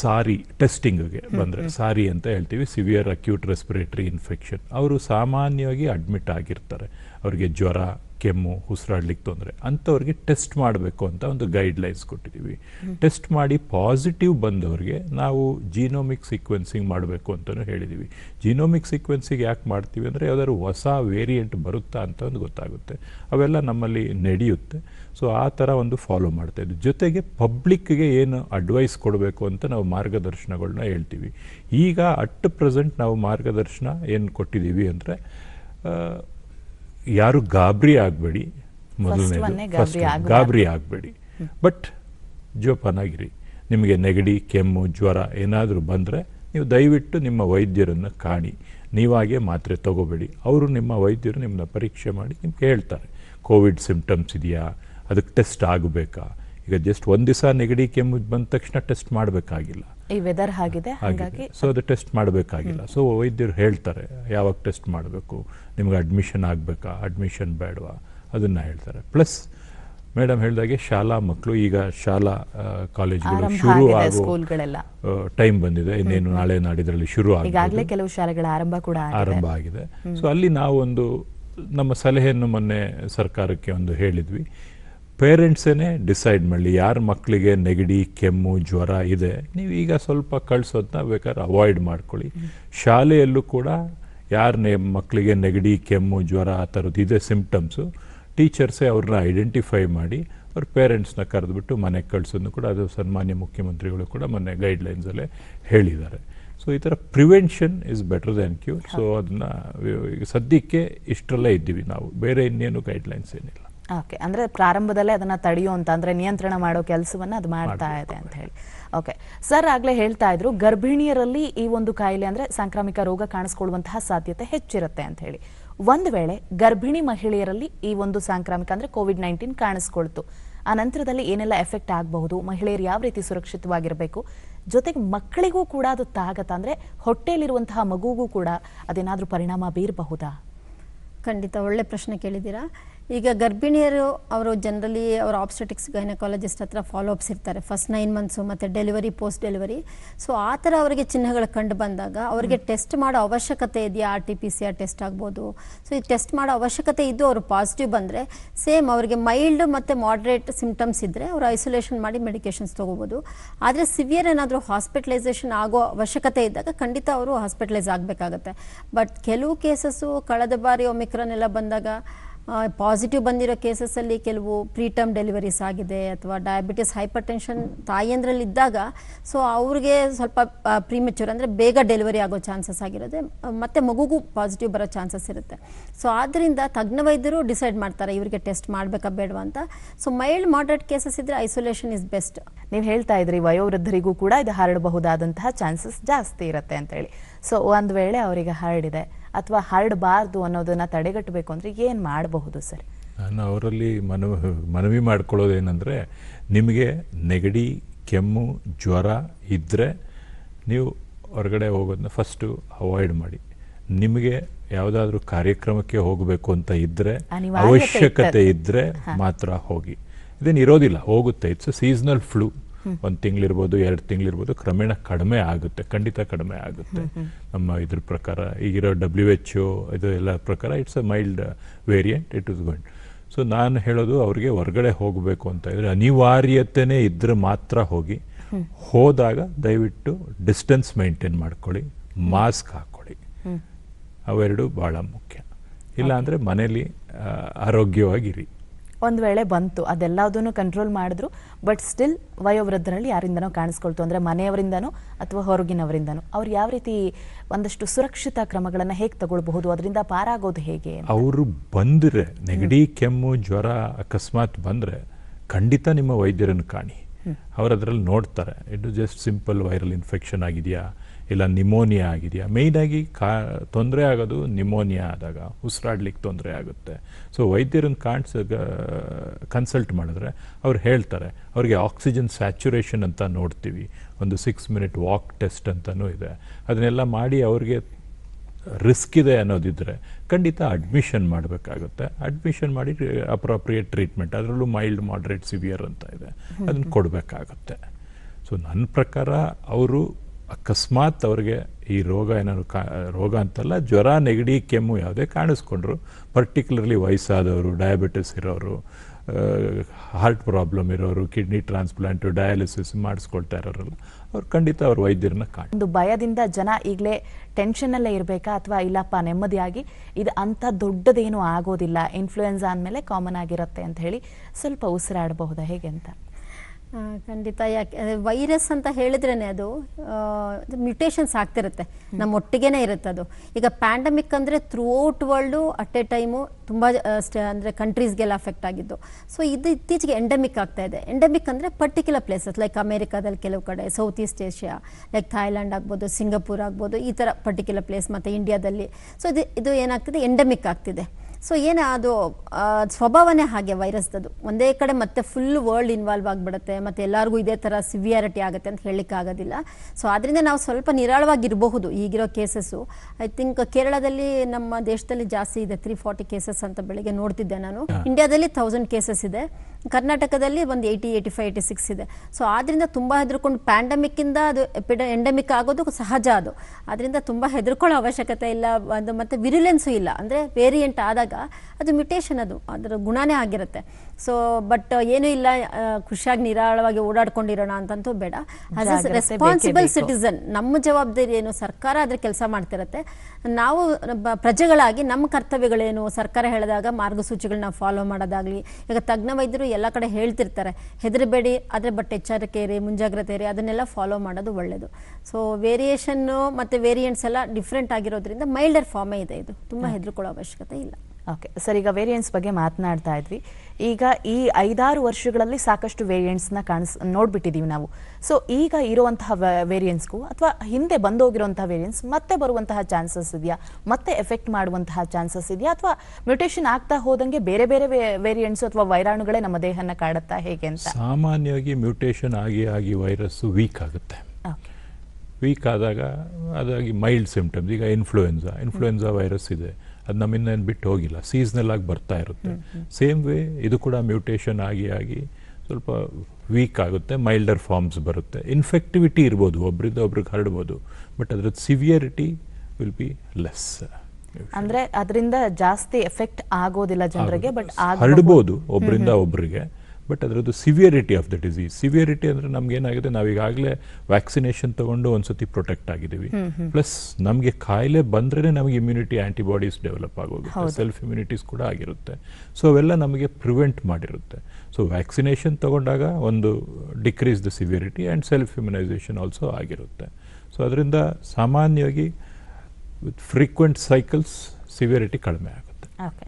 ಸಾರಿ ಟೆಸ್ಟಿಂಗ್ಗೆ ಬಂದರೆ ಸಾರಿ ಅಂತ ಹೇಳ್ತೀವಿ ಸಿವಿಯರ್ ಅಕ್ಯೂಟ್ ರೆಸ್ಪಿರೇಟರಿ ಇನ್ಫೆಕ್ಷನ್ ಅವರು ಸಾಮಾನ್ಯವಾಗಿ ಅಡ್ಮಿಟ್ ಆಗಿರ್ತಾರೆ. ಅವರಿಗೆ ಜ್ವರ ಕೆಮ್ಮು ಉಸಿರಾಡ್ಲಿಕ್ಕೆ ತೊಂದರೆ. ಅಂಥವ್ರಿಗೆ ಟೆಸ್ಟ್ ಮಾಡಬೇಕು ಅಂತ ಒಂದು ಗೈಡ್ಲೈನ್ಸ್ ಕೊಟ್ಟಿದ್ದೀವಿ. ಟೆಸ್ಟ್ ಮಾಡಿ ಪಾಸಿಟಿವ್ ಬಂದವ್ರಿಗೆ ನಾವು ಜೀನೋಮಿಕ್ ಸೀಕ್ವೆನ್ಸಿಂಗ್ ಮಾಡಬೇಕು ಅಂತಲೂ ಹೇಳಿದ್ದೀವಿ. ಜೀನೋಮಿಕ್ ಸೀಕ್ವೆನ್ಸಿಂಗ್ ಯಾಕೆ ಮಾಡ್ತೀವಿ ಅಂದರೆ ಯಾವ್ದಾದ್ರು ಹೊಸ ವೇರಿಯಂಟ್ ಬರುತ್ತಾ ಅಂತ ಒಂದು ಗೊತ್ತಾಗುತ್ತೆ. ಅವೆಲ್ಲ ನಮ್ಮಲ್ಲಿ ನಡೆಯುತ್ತೆ. ಸೊ ಆ ಥರ ಒಂದು ಫಾಲೋ ಮಾಡ್ತಾ ಇದ್ವಿ ಜೊತೆಗೆ ಪಬ್ಲಿಕ್ಗೆ ಏನು ಅಡ್ವೈಸ್ ಕೊಡಬೇಕು ಅಂತ ನಾವು ಮಾರ್ಗದರ್ಶನಗಳನ್ನ ಹೇಳ್ತೀವಿ. ಈಗ ಅಟ್ ಪ್ರೆಸೆಂಟ್ ನಾವು ಮಾರ್ಗದರ್ಶನ ಏನು ಕೊಟ್ಟಿದ್ದೀವಿ ಅಂದರೆ ಯಾರು ಗಾಬರಿ ಆಗಬೇಡಿ. ಮೊದಲನೇ. ಗಾಬರಿ ಆಗಬೇಡಿ. ಬಟ್ ಜೋಪಾನಾಗಿರಿ. ನಿಮಗೆ ನೆಗಡಿ ಕೆಮ್ಮು ಜ್ವರ ಏನಾದರೂ ಬಂದರೆ ನೀವು ದಯವಿಟ್ಟು ನಿಮ್ಮ ವೈದ್ಯರನ್ನು ಕಾಣಿ. ನೀವಾಗೆ ಮಾತ್ರೆ ತಗೋಬೇಡಿ. ಅವರು ನಿಮ್ಮ ವೈದ್ಯರು ನಿಮ್ಮನ್ನ ಪರೀಕ್ಷೆ ಮಾಡಿ ನಿಮ್ಗೆ ಹೇಳ್ತಾರೆ. ಕೋವಿಡ್ ಸಿಂಪ್ಟಮ್ಸ್ ಇದೆಯಾ? ಅದಕ್ಕೆ ಟೆಸ್ಟ್ ಆಗಬೇಕಾ? ಈಗ ಜಸ್ಟ್ ಒಂದ್ ದಿವಸ ನೆಗಡಿ ಕೆಮ್ಮು ಬಂದ ತಕ್ಷಣ ಟೆಸ್ಟ್ ಮಾಡಬೇಕಾಗಿಲ್ಲ. ಈ ವೆದರ್ ಆಗಿದೆ ಹಾಗಾಗಿ ಸೊ ಅದು ಟೆಸ್ಟ್ ಮಾಡಬೇಕಾಗಿಲ್ಲ. ಸೊ ವೈದ್ಯರು ಹೇಳ್ತಾರೆ ಯಾವಾಗ ಟೆಸ್ಟ್ ಮಾಡಬೇಕು? ನಿಮ್ಗೆ ಅಡ್ಮಿಷನ್ ಆಗಬೇಕಾ? ಅಡ್ಮಿಷನ್ ಬೇಡವಾ? ಅದನ್ನ ಹೇಳ್ತಾರೆ. ಪ್ಲಸ್ ಮೇಡಮ್ ಹೇಳಿದಾಗೆ ಶಾಲಾ ಮಕ್ಕಳು ಈಗ ಶಾಲಾ ಕಾಲೇಜುಗಳು ಶುರು ಆಗುವ ಆಗೋ ಟೈಮ್ ಬಂದಿದೆ. ಇನ್ನೇನು ನಾಳೆ ನಾಡಿದ್ರಲ್ಲಿ ಶುರು ಆಗಿದೆ ಕೆಲವು ಶಾಲೆಗಳ ಆರಂಭ ಕೂಡ ಆಗಿದೆ. ಆರಂಭ ಆಗಿದೆ. ಸೊ ಅಲ್ಲಿ ನಾವು ಒಂದು ನಮ್ಮ ಸಲಹೆಯನ್ನು ಮೊನ್ನೆ ಸರ್ಕಾರಕ್ಕೆ ಒಂದು ಹೇಳಿದ್ವಿ. ಪೇರೆಂಟ್ಸೇನೆ ಡಿಸೈಡ್ ಮಾಡಲಿ. ಯಾರ ಮಕ್ಕಳಿಗೆ ನೆಗಡಿ, ಕೆಮ್ಮು, ಜ್ವರ ಇದೆ ನೀವು ಈಗ ಸ್ವಲ್ಪ ಕಳಿಸೋದನ್ನ ಬೇಕಾದ್ರೆ ಅವಾಯ್ಡ್ ಮಾಡ್ಕೊಳ್ಳಿ. ಶಾಲೆಯಲ್ಲೂ ಕೂಡ ಯಾರ ಮಕ್ಕಳಿಗೆ ನೆಗಡಿ, ಕೆಮ್ಮು, ಜ್ವರ ಆ ಥರದ್ದು ಇದೆ ಸಿಂಪ್ಟಮ್ಸು, ಟೀಚರ್ಸೇ ಅವ್ರನ್ನ ಐಡೆಂಟಿಫೈ ಮಾಡಿ ಅವ್ರ ಪೇರೆಂಟ್ಸ್ನ ಕರೆದುಬಿಟ್ಟು ಮನೆಗೆ ಕಳಿಸೋದನ್ನು ಕೂಡ ಅದು ಸನ್ಮಾನ್ಯ ಮುಖ್ಯಮಂತ್ರಿಗಳು ಕೂಡ ಮೊನ್ನೆ ಗೈಡ್ಲೈನ್ಸಲ್ಲೇ ಹೇಳಿದ್ದಾರೆ. ಸೊ, ಈ ಥರ prevention is better than cure. So, ಅದನ್ನ ಸದ್ಯಕ್ಕೆ ಇಷ್ಟರಲ್ಲೇ ಇದ್ದೀವಿ ನಾವು. ಬೇರೆ ಇನ್ನೇನು ಗೈಡ್ಲೈನ್ಸ್ ಏನಿಲ್ಲ. ಓಕೆ ಅಂದ್ರೆ ಪ್ರಾರಂಭದಲ್ಲೇ ಅದನ್ನ ಅಂತ ಅಂದ್ರೆ ನಿಯಂತ್ರಣ ಮಾಡೋ ಕೆಲಸವನ್ನ ಅದು ಮಾಡ್ತಾ ಇದೆ ಅಂತ ಹೇಳಿ. ಓಕೆ ಸರ್ ಆಗ್ಲೇ ಹೇಳ್ತಾ ಇದ್ರು ಗರ್ಭಿಣಿಯರಲ್ಲಿ ಈ ಒಂದು ಕಾಯಿಲೆ ಅಂದ್ರೆ ಸಾಂಕ್ರಾಮಿಕ ರೋಗ ಕಾಣಿಸ್ಕೊಳ್ಳುವಂತಹ ಸಾಧ್ಯತೆ ಹೆಚ್ಚಿರುತ್ತೆ ಅಂತ ಹೇಳಿ. ಒಂದು ವೇಳೆ ಗರ್ಭಿಣಿ ಮಹಿಳೆಯರಲ್ಲಿ ಈ ಒಂದು ಸಾಂಕ್ರಾಮಿಕ ಅಂದ್ರೆ ಕೋವಿಡ್ ನೈನ್ಟೀನ್ ಕಾಣಿಸ್ಕೊಳ್ತು. ಆ ನಂತರದಲ್ಲಿ ಏನೆಲ್ಲ ಎಫೆಕ್ಟ್ ಆಗಬಹುದು ಮಹಿಳೆಯರು ಯಾವ ರೀತಿ ಸುರಕ್ಷಿತವಾಗಿರಬೇಕು ಜೊತೆಗೆ ಮಕ್ಕಳಿಗೂ ಕೂಡ ಅದು ತಾಗತ್ತ ಅಂದ್ರೆ ಹೊಟ್ಟೆಯಲ್ಲಿರುವಂತಹ ಮಗುಗೂ ಕೂಡ ಅದೇನಾದ್ರೂ ಪರಿಣಾಮ ಬೀರಬಹುದಾ? ಖಂಡಿತ ಒಳ್ಳೆ ಪ್ರಶ್ನೆ ಕೇಳಿದ್ದೀರಾ. ಈಗ ಗರ್ಭಿಣಿಯರು ಅವರು ಜನರಲಿ ಅವರ ಆಬ್ಸ್ಟೆಟಿಕ್ಸ್ ಗೈನಕಾಲಜಿಸ್ಟ್ ಹತ್ರ ಫಾಲೋ ಅಪ್ಸ್ ಇರ್ತಾರೆ. ಫಸ್ಟ್ ನೈನ್ ಮಂತ್ಸು ಮತ್ತು ಡೆಲಿವರಿ ಪೋಸ್ಟ್ ಡೆಲಿವರಿ ಸೊ ಆ ಥರ ಅವರಿಗೆ ಚಿಹ್ನೆಗಳು ಕಂಡು ಬಂದಾಗ ಅವರಿಗೆ ಟೆಸ್ಟ್ ಮಾಡೋ ಅವಶ್ಯಕತೆ ಇದೆಯಾ? R T P C R test ಆಗ್ಬೋದು. ಸೊ ಈ ಟೆಸ್ಟ್ ಮಾಡೋ ಅವಶ್ಯಕತೆ ಇದ್ದು ಅವರು ಪಾಸಿಟಿವ್ ಬಂದರೆ ಸೇಮ್ ಅವರಿಗೆ ಮೈಲ್ಡ್ ಮತ್ತು ಮಾಡ್ರೇಟ್ ಸಿಂಪ್ಟಮ್ಸ್ ಇದ್ದರೆ ಅವರು ಐಸೋಲೇಷನ್ ಮಾಡಿ ಮೆಡಿಕೇಶನ್ಸ್ ತೊಗೋಬೋದು. ಆದರೆ ಸಿವಿಯರ್ ಏನಾದರೂ ಹಾಸ್ಪಿಟಲೈಸೇಷನ್ ಆಗೋ ಅವಶ್ಯಕತೆ ಇದ್ದಾಗ ಖಂಡಿತ ಅವರು ಹಾಸ್ಪಿಟಲೈಸ್ ಆಗಬೇಕಾಗತ್ತೆ. ಬಟ್ ಕೆಲವು ಕೇಸಸ್ಸು ಕಳೆದ ಬಾರಿ ಒಮಿಕ್ರಾನ್ ಎಲ್ಲ ಬಂದಾಗ ಪಾಸಿಟಿವ್ ಬಂದಿರೋ ಕೇಸಸ್ಸಲ್ಲಿ ಕೆಲವು ಪ್ರೀಟಮ್ ಡೆಲಿವರೀಸ್ ಆಗಿದೆ ಅಥವಾ ಡಯಾಬಿಟಿಸ್ ಹೈಪರ್ ಟೆನ್ಷನ್ ತಾಯಿಯಂದ್ರಲ್ಲಿ ಇದ್ದಾಗ ಸೊ ಅವ್ರಿಗೆ ಸ್ವಲ್ಪ ಪ್ರೀಮೆಚೂರ್ ಅಂದರೆ ಬೇಗ ಡೆಲಿವರಿ ಆಗೋ ಚಾನ್ಸಸ್ ಆಗಿರೋದೆ, ಮತ್ತು ಮತ್ತೆ ಮಗುಗೂ ಪಾಸಿಟಿವ್ ಬರೋ ಚಾನ್ಸಸ್ ಇರುತ್ತೆ. ಸೊ ಆದ್ದರಿಂದ ತಜ್ಞ ವೈದ್ಯರು ಡಿಸೈಡ್ ಮಾಡ್ತಾರೆ, ಇವರಿಗೆ ಟೆಸ್ಟ್ ಮಾಡಬೇಕಾ ಬೇಡವಾ ಅಂತ. ಸೊ ಮೈಲ್ಡ್ ಮಾಡ್ರೇಟ್ ಕೇಸಸ್ ಇದ್ದರೆ ಐಸೋಲೇಷನ್ ಇಸ್ ಬೆಸ್ಟ್ ನೀವು ಹೇಳ್ತಾ ಇದ್ರಿ, ವಯೋವೃದ್ಧರಿಗೂ ಕೂಡ ಇದು ಹರಡಬಹುದಾದಂತಹ ಚಾನ್ಸಸ್ ಜಾಸ್ತಿ ಇರುತ್ತೆ ಅಂತ ಹೇಳಿ ಸೊ ಒಂದು ವೇಳೆ ಅವರಿಗೆ ಹರಡಿದೆ ಅಥವಾ ಹರಡಬಾರ್ದು ಅನ್ನೋದನ್ನ ತಡೆಗಟ್ಟಬೇಕು ಅಂದ್ರೆ ಏನ್ ಮಾಡಬಹುದು ಸರ್? ನಾನು ಅವರಲ್ಲಿ ಮನವಿ ಮನವಿ ಮಾಡ್ಕೊಳ್ಳೋದೇನೆಂದರೆ ನಿಮಗೆ ನೆಗಡಿ ಕೆಮ್ಮು ಜ್ವರ ಇದ್ದರೆ ನೀವು ಹೊರಗಡೆ ಹೋಗೋದನ್ನ ಫಸ್ಟು ಅವಾಯ್ಡ್ ಮಾಡಿ. ನಿಮಗೆ ಯಾವುದಾದ್ರೂ ಕಾರ್ಯಕ್ರಮಕ್ಕೆ ಹೋಗಬೇಕು ಅಂತ ಇದ್ದರೆ ಅವಶ್ಯಕತೆ ಇದ್ದರೆ ಮಾತ್ರ ಹೋಗಿ. ಇದೇನು ಇರೋದಿಲ್ಲ ಹೋಗುತ್ತೆ. ಇಟ್ಸ್ ಸೀಸನಲ್ ಫ್ಲೂ ಒಂದು ತಿಂಗಳಿರ್ಬೋದು ಎರಡು ತಿಂಗಳಿರ್ಬೋದು ಕ್ರಮೇಣ ಕಡಿಮೆ ಆಗುತ್ತೆ ಖಂಡಿತ ಕಡಿಮೆ ಆಗುತ್ತೆ. ನಮ್ಮ ಇದ್ರ ಪ್ರಕಾರ ಈಗಿರೋ ಡಬ್ಲ್ಯೂ ಎಚ್ ಇದು ಎಲ್ಲ ಪ್ರಕಾರ it's a mild variant it is going so ನಾನು ಹೇಳೋದು ಅವ್ರಿಗೆ ಹೊರಗಡೆ ಹೋಗಬೇಕು ಅಂತ ಇದ್ರೆ ಅನಿವಾರ್ಯತೆನೇ ಇದ್ರೆ ಮಾತ್ರ ಹೋಗಿ ಹೋದಾಗ ದಯವಿಟ್ಟು ಡಿಸ್ಟೆನ್ಸ್ ಮೇಂಟೈನ್ ಮಾಡ್ಕೊಳ್ಳಿ ಮಾಸ್ಕ್ ಹಾಕ್ಕೊಳ್ಳಿ ಅವೆರಡು ಭಾಳ ಮುಖ್ಯ. ಇಲ್ಲಾಂದ್ರೆ ಮನೇಲಿ ಆರೋಗ್ಯವಾಗಿರಿ. ಒಂದ್ ವೇಳೆ ಬಂತು ಅದೆಲ್ಲದನ್ನು ಕಂಟ್ರೋಲ್ ಮಾಡಿದ್ರು ಬಟ್ ಸ್ಟಿಲ್ ವಯೋವೃದ್ಧರಲ್ಲಿ ಯಾರಿಂದನೋ ಕಾಣಿಸ್ಕೊಳ್ತು ಅಂದರೆ ಮನೆಯವರಿಂದನೋ ಅಥವಾ ಹೊರಗಿನವರಿಂದನೋ. ಅವ್ರು ಯಾವ ರೀತಿ ಒಂದಷ್ಟು ಸುರಕ್ಷಿತ ಕ್ರಮಗಳನ್ನು ಹೇಗೆ ತಗೊಳ್ಬಹುದು ಅದರಿಂದ ಪಾರಾಗೋದು ಹೇಗೆ ಅವರು ಬಂದರೆ ನೆಗಡಿ ಕೆಮ್ಮು ಜ್ವರ ಅಕಸ್ಮಾತ್ ಬಂದರೆ ಖಂಡಿತ ನಿಮ್ಮ ವೈದ್ಯರನ್ನು ಕಾಣಿ. ಅವರು ಅದರಲ್ಲಿ ನೋಡ್ತಾರೆ it just simple viral infection ಆಗಿದೆಯಾ? ಇಲ್ಲ ನಿಮೋನಿಯಾ ಆಗಿದೆಯಾ? ಮೇಯ್ನಾಗಿ ಕಾ ತೊಂದರೆ ಆಗೋದು ನಿಮೋನಿಯಾ ಆದಾಗ ಉಸಿರಾಡ್ಲಿಕ್ಕೆ ತೊಂದರೆ ಆಗುತ್ತೆ. ಸೊ ವೈದ್ಯರನ್ನು ಕಾಣಿಸ ಕನ್ಸಲ್ಟ್ ಮಾಡಿದ್ರೆ ಅವ್ರು ಹೇಳ್ತಾರೆ ಅವ್ರಿಗೆ ಆಕ್ಸಿಜನ್ ಸ್ಯಾಚುರೇಷನ್ ಅಂತ ನೋಡ್ತೀವಿ. ಒಂದು ಸಿಕ್ಸ್ ಮಿನಿಟ್ ವಾಕ್ ಟೆಸ್ಟ್ ಅಂತಲೂ ಇದೆ. ಅದನ್ನೆಲ್ಲ ಮಾಡಿ ಅವ್ರಿಗೆ ರಿಸ್ಕ್ ಇದೆ ಅನ್ನೋದಿದ್ರೆ ಖಂಡಿತ ಅಡ್ಮಿಷನ್ ಮಾಡಬೇಕಾಗುತ್ತೆ. ಅಡ್ಮಿಷನ್ ಮಾಡಿ ಅಪ್ರಾಪ್ರಿಯೇಟ್ ಟ್ರೀಟ್ಮೆಂಟ್ ಅದರಲ್ಲೂ ಮೈಲ್ಡ್ ಮಾಡ್ರೇಟ್ ಸಿವಿಯರ್ ಅಂತ ಇದೆ. ಅದನ್ನು ಕೊಡಬೇಕಾಗುತ್ತೆ. ಸೊ ನನ್ನ ಪ್ರಕಾರ ಅವರು ಅಕಸ್ಮಾತ್ ಅವ್ರಿಗೆ ಈ ರೋಗ ಏನಾದ್ರು ಕಾ, ರೋಗ ಅಂತಲ್ಲ, ಜ್ವರ, ನೆಗಡಿ, ಕೆಮ್ಮು ಯಾವುದೇ ಕಾಣಿಸ್ಕೊಂಡ್ರು. ಪರ್ಟಿಕ್ಯುಲರ್ಲಿ ವಯಸ್ಸಾದವರು ಡಯಾಬಿಟಿಸ್ ಇರೋರು ಹಾರ್ಟ್ ಪ್ರಾಬ್ಲಮ್ ಇರೋರು ಕಿಡ್ನಿ ಟ್ರಾನ್ಸ್ಪ್ಲಾಂಟು ಡಯಾಲಿಸಿಸ್ ಮಾಡಿಸ್ಕೊಳ್ತಾ ಇರೋರಲ್ಲ, ಅವ್ರು ಖಂಡಿತ ಅವ್ರ ವೈದ್ಯರನ್ನ ಕಾಣಿ, ಒಂದು ಭಯದಿಂದ ಜನ ಈಗಲೇ ಟೆನ್ಷನ್ ಅಲ್ಲೇ ಇರಬೇಕಾ ಅಥವಾ ಇಲ್ಲಪ್ಪ, ನೆಮ್ಮದಿಯಾಗಿ, ಇದು ಅಂಥ ದೊಡ್ಡದೇನು ಆಗೋದಿಲ್ಲ. ಇನ್ಫ್ಲೂಯೆನ್ಸಾ ಅಂದಮೇಲೆ ಕಾಮನ್ ಆಗಿರುತ್ತೆ ಅಂತ ಹೇಳಿ ಸ್ವಲ್ಪ ಉಸಿರಾಡಬಹುದಾ ಹೇಗೆ ಅಂತ? ಖಂಡಿತ. ಯಾಕೆ ವೈರಸ್ ಅಂತ ಹೇಳಿದ್ರೇನೆ ಅದು ಮ್ಯೂಟೇಷನ್ಸ್ ಆಗ್ತಿರುತ್ತೆ. ನಮ್ಮ ಒಟ್ಟಿಗೆನೇ ಇರುತ್ತೆ ಅದು. ಈಗ ಪ್ಯಾಂಡಮಿಕ್ ಅಂದರೆ throughout world at a time ತುಂಬ ಅಂದರೆ ಕಂಟ್ರೀಸ್ಗೆಲ್ಲ ಅಫೆಕ್ಟ್ ಆಗಿದ್ದು. ಸೊ ಇದು ಇತ್ತೀಚೆಗೆ ಎಂಡಮಿಕ್ ಆಗ್ತಾ ಇದೆ. ಎಂಡಮಿಕ್ ಅಂದರೆ ಪರ್ಟಿಕ್ಯುಲರ್ ಪ್ಲೇಸಸ್ ಲೈಕ್ ಅಮೇರಿಕಾದಲ್ಲಿ ಕೆಲವು ಕಡೆ South East Asia like Thailand ಆಗ್ಬೋದು ಸಿಂಗಪೂರ್ ಆಗ್ಬೋದು ಈ ಥರ ಪರ್ಟಿಕ್ಯುಲರ್ ಪ್ಲೇಸ್ ಮತ್ತು ಇಂಡಿಯಾದಲ್ಲಿ ಸೊ ಇದು ಇದು ಏನಾಗ್ತಿದೆ? ಎಂಡಮಿಕ್ ಆಗ್ತಿದೆ. ಸೊ ಏನು ಅದು ಸ್ವಭಾವನೇ ಹಾಗೆ ವೈರಸ್ದದು ಒಂದೇ ಕಡೆ ಮತ್ತೆ ಫುಲ್ ವರ್ಲ್ಡ್ ಇನ್ವಾಲ್ವ್ ಆಗಿಬಿಡುತ್ತೆ ಮತ್ತು ಎಲ್ಲರಿಗೂ ಇದೇ ಥರ ಸಿವಿಯಾರಿಟಿ ಆಗುತ್ತೆ ಅಂತ ಹೇಳಲಿಕ್ಕೆ ಆಗೋದಿಲ್ಲ ಸೊ ಅದರಿಂದ ನಾವು ಸ್ವಲ್ಪ ನಿರಾಳವಾಗಿರಬಹುದು ಈಗಿರೋ ಕೇಸಸ್ಸು ಐ ಥಿಂಕ್ ಕೇರಳದಲ್ಲಿ ನಮ್ಮ ದೇಶದಲ್ಲಿ ಜಾಸ್ತಿ ಇದೆ ತ್ರೀ ಫಾರ್ಟಿ ಕೇಸಸ್ ಅಂತ ಬೆಳಿಗ್ಗೆ ನೋಡ್ತಿದ್ದೆ ನಾನು. ಇಂಡಿಯಾದಲ್ಲಿ ಥೌಸಂಡ್ ಕೇಸಸ್ ಇದೆ. ಕರ್ನಾಟಕದಲ್ಲಿ ಒಂದು eighty eighty five eighty six ಇದೆ. ಸೊ ಆದ್ದರಿಂದ ತುಂಬ ಹೆದರ್ಕೊಂಡು ಪ್ಯಾಂಡಮಿಕ್ಕಿಂದ ಅದು ಎಪಿಡ ಎಂಡಮಿಕ್ ಆಗೋದು ಸಹಜ ಅದು. ಅದರಿಂದ ತುಂಬ ಹೆದರ್ಕೊಳ್ಳೋ ಅವಶ್ಯಕತೆ ಇಲ್ಲ ಅದು ಮತ್ತು ವಿರುಲೆನ್ಸು ಇಲ್ಲ. ಅಂದರೆ ವೇರಿಯಂಟ್ ಆದಾಗ ಅದು ಮ್ಯುಟೇಷನ್ ಅದು ಅದರ ಗುಣನೇ ಆಗಿರುತ್ತೆ. ಸೊ ಬಟ್ ಏನೂ ಇಲ್ಲ ಖುಷಿಯಾಗಿ ನಿರಾಳವಾಗಿ ಓಡಾಡ್ಕೊಂಡಿರೋಣ ಅಂತಂತೂ ಬೇಡ. As responsible. ಸಿಟಿಸನ್ ನಮ್ಮ ಜವಾಬ್ದಾರಿ ಏನು? ಸರ್ಕಾರ ಅದ್ರ ಕೆಲಸ ಮಾಡ್ತಿರತ್ತೆ. ನಾವು ಪ್ರಜೆಗಳಾಗಿ ನಮ್ಮ ಕರ್ತವ್ಯಗಳೇನು? ಸರ್ಕಾರ ಹೇಳಿದಾಗ ಮಾರ್ಗಸೂಚಿಗಳನ್ನ ಫಾಲೋ ಮಾಡೋದಾಗ್ಲಿ ಈಗ ತಜ್ಞ ವೈದ್ಯರು ಎಲ್ಲ ಕಡೆ ಹೇಳ್ತಿರ್ತಾರೆ ಹೆದರಬೇಡಿ ಆದರೆ ಬಟ್ ಎಚ್ಚರಿಕೆ ಇರಿ ಮುಂಜಾಗ್ರತೆ ಇರಿ ಅದನ್ನೆಲ್ಲ ಫಾಲೋ ಮಾಡೋದು ಒಳ್ಳೆಯದು ಸೊ ವೇರಿಯೇಷನ್ನು ಮತ್ತು ವೇರಿಯಂಟ್ಸ್ ಎಲ್ಲ ಡಿಫ್ರೆಂಟ್ ಆಗಿರೋದ್ರಿಂದ ಮೈಲ್ಡರ್ ಫಾರ್ಮೇ ಇದೆ ಇದು. ತುಂಬ ಹೆದರ್ಕೊಳ್ಳೋ ಅವಶ್ಯಕತೆ ಇಲ್ಲ. ಓಕೆ ಸರ್ ಈಗ ವೇರಿಯಂಟ್ಸ್ ಬಗ್ಗೆ ಮಾತನಾಡ್ತಾ ಇದ್ವಿ. ಈಗ ಈ ಐದಾರು ವರ್ಷಗಳಲ್ಲಿ ಸಾಕಷ್ಟು ವೇರಿಯಂಟ್ಸ್ನ ಕಾಣಿಸ್ ನೋಡ್ಬಿಟ್ಟಿದೀವಿ ನಾವು. ಸೊ ಈಗ ಇರುವಂತಹ ವೇರಿಯಂಟ್ಸ್ಗೂ ಅಥವಾ ಹಿಂದೆ ಬಂದೋಗಿರುವಂತಹ ವೇರಿಯಂಟ್ಸ್ ಮತ್ತೆ ಬರುವಂತಹ ಚಾನ್ಸಸ್ ಇದೆಯಾ? ಮತ್ತೆ ಎಫೆಕ್ಟ್ ಮಾಡುವಂತಹ ಚಾನ್ಸಸ್ ಇದೆಯಾ? ಅಥವಾ ಮ್ಯೂಟೇಷನ್ ಆಗ್ತಾ ಹೋದಂಗೆ ಬೇರೆ ಬೇರೆ ವೇರಿಯಂಟ್ಸ್ ಅಥವಾ ವೈರಾಣುಗಳೇ ನಮ್ಮ ದೇಹನ ಕಾಡುತ್ತಾ ಹೇಗೆ ಅಂತ? ಸಾಮಾನ್ಯವಾಗಿ ಮ್ಯೂಟೇಷನ್ ಆಗಿ ಆಗಿ ವೈರಸ್ ವೀಕ್ ಆಗುತ್ತೆ. ವೀಕ್ ಆದಾಗ ಅದಾಗಿ ಮೈಲ್ಡ್ ಸಿಂಪ್ಟಮ್ಸ್ ಈಗ ಇನ್ಫ್ಲೂಯೆನ್ಸಾ ಇನ್ಫ್ಲೂಯೆನ್ಸಾ ವೈರಸ್ ಇದೆ. ಅದು ನಮ್ಮಿಂದ ಬಿಟ್ಟು ಹೋಗಿಲ್ಲ. ಸೀಸ್ನಲ್ ಆಗಿ ಬರ್ತಾ ಇರುತ್ತೆ. ಸೇಮ್ ವೇ ಇದು ಕೂಡ ಮ್ಯೂಟೇಷನ್ ಆಗಿ ಆಗಿ ಸ್ವಲ್ಪ ವೀಕ್ ಆಗುತ್ತೆ ಮೈಲ್ಡರ್ ಫಾರ್ಮ್ಸ್ ಬರುತ್ತೆ. ಇನ್ಫೆಕ್ಟಿವಿಟಿ ಇರ್ಬೋದು ಒಬ್ರಿಂದ ಒಬ್ರಿಗೆ ಹರಡ್ಬೋದು ಬಟ್ ಅದ್ರದ್ದು ಸಿವಿಯರಿಟಿ ವಿಲ್ ಬಿ ಲೆಸ್ ಅಂದ್ರೆ ಅದರಿಂದ ಜಾಸ್ತಿ ಎಫೆಕ್ಟ್ ಆಗೋದಿಲ್ಲ ಜನರಿಗೆ ಬಟ್ ಹರಡ್ಬೋದು ಒಬ್ಬರಿಂದ ಒಬ್ಬರಿಗೆ ಬಟ್ ಅದರದ್ದು severity of the disease severity ಅಂದರೆ ನಮ್ಗೆ ಏನಾಗಿದೆ ನಾವೀಗಾಗಲೇ ವ್ಯಾಕ್ಸಿನೇಷನ್ ತಗೊಂಡು ಒಂದ್ಸತಿ ಪ್ರೊಟೆಕ್ಟ್ ಆಗಿದ್ದೀವಿ. ಪ್ಲಸ್ ನಮಗೆ ಕಾಯಿಲೆ ಬಂದ್ರೆ ನಮಗೆ ಇಮ್ಯುನಿಟಿ ಆ್ಯಂಟಿಬಾಡೀಸ್ ಡೆವಲಪ್ ಆಗೋಗುತ್ತೆ. ಸೆಲ್ಫ್ ಇಮ್ಯುನಿಟೀಸ್ ಕೂಡ ಆಗಿರುತ್ತೆ. ಸೊ ಅವೆಲ್ಲ ನಮಗೆ ಪ್ರಿವೆಂಟ್ ಮಾಡಿರುತ್ತೆ. ಸೊ ವ್ಯಾಕ್ಸಿನೇಷನ್ ತಗೊಂಡಾಗ ಒಂದು decrease the severity and self immunisation also ಆಗಿರುತ್ತೆ. ಸೊ ಅದರಿಂದ ಸಾಮಾನ್ಯವಾಗಿ ವಿತ್ ಫ್ರೀಕ್ವೆಂಟ್ ಸೈಕಲ್ಸ್ ಸಿವಿಯರಿಟಿ ಕಡಿಮೆ ಆಗುತ್ತೆ. ಓಕೆ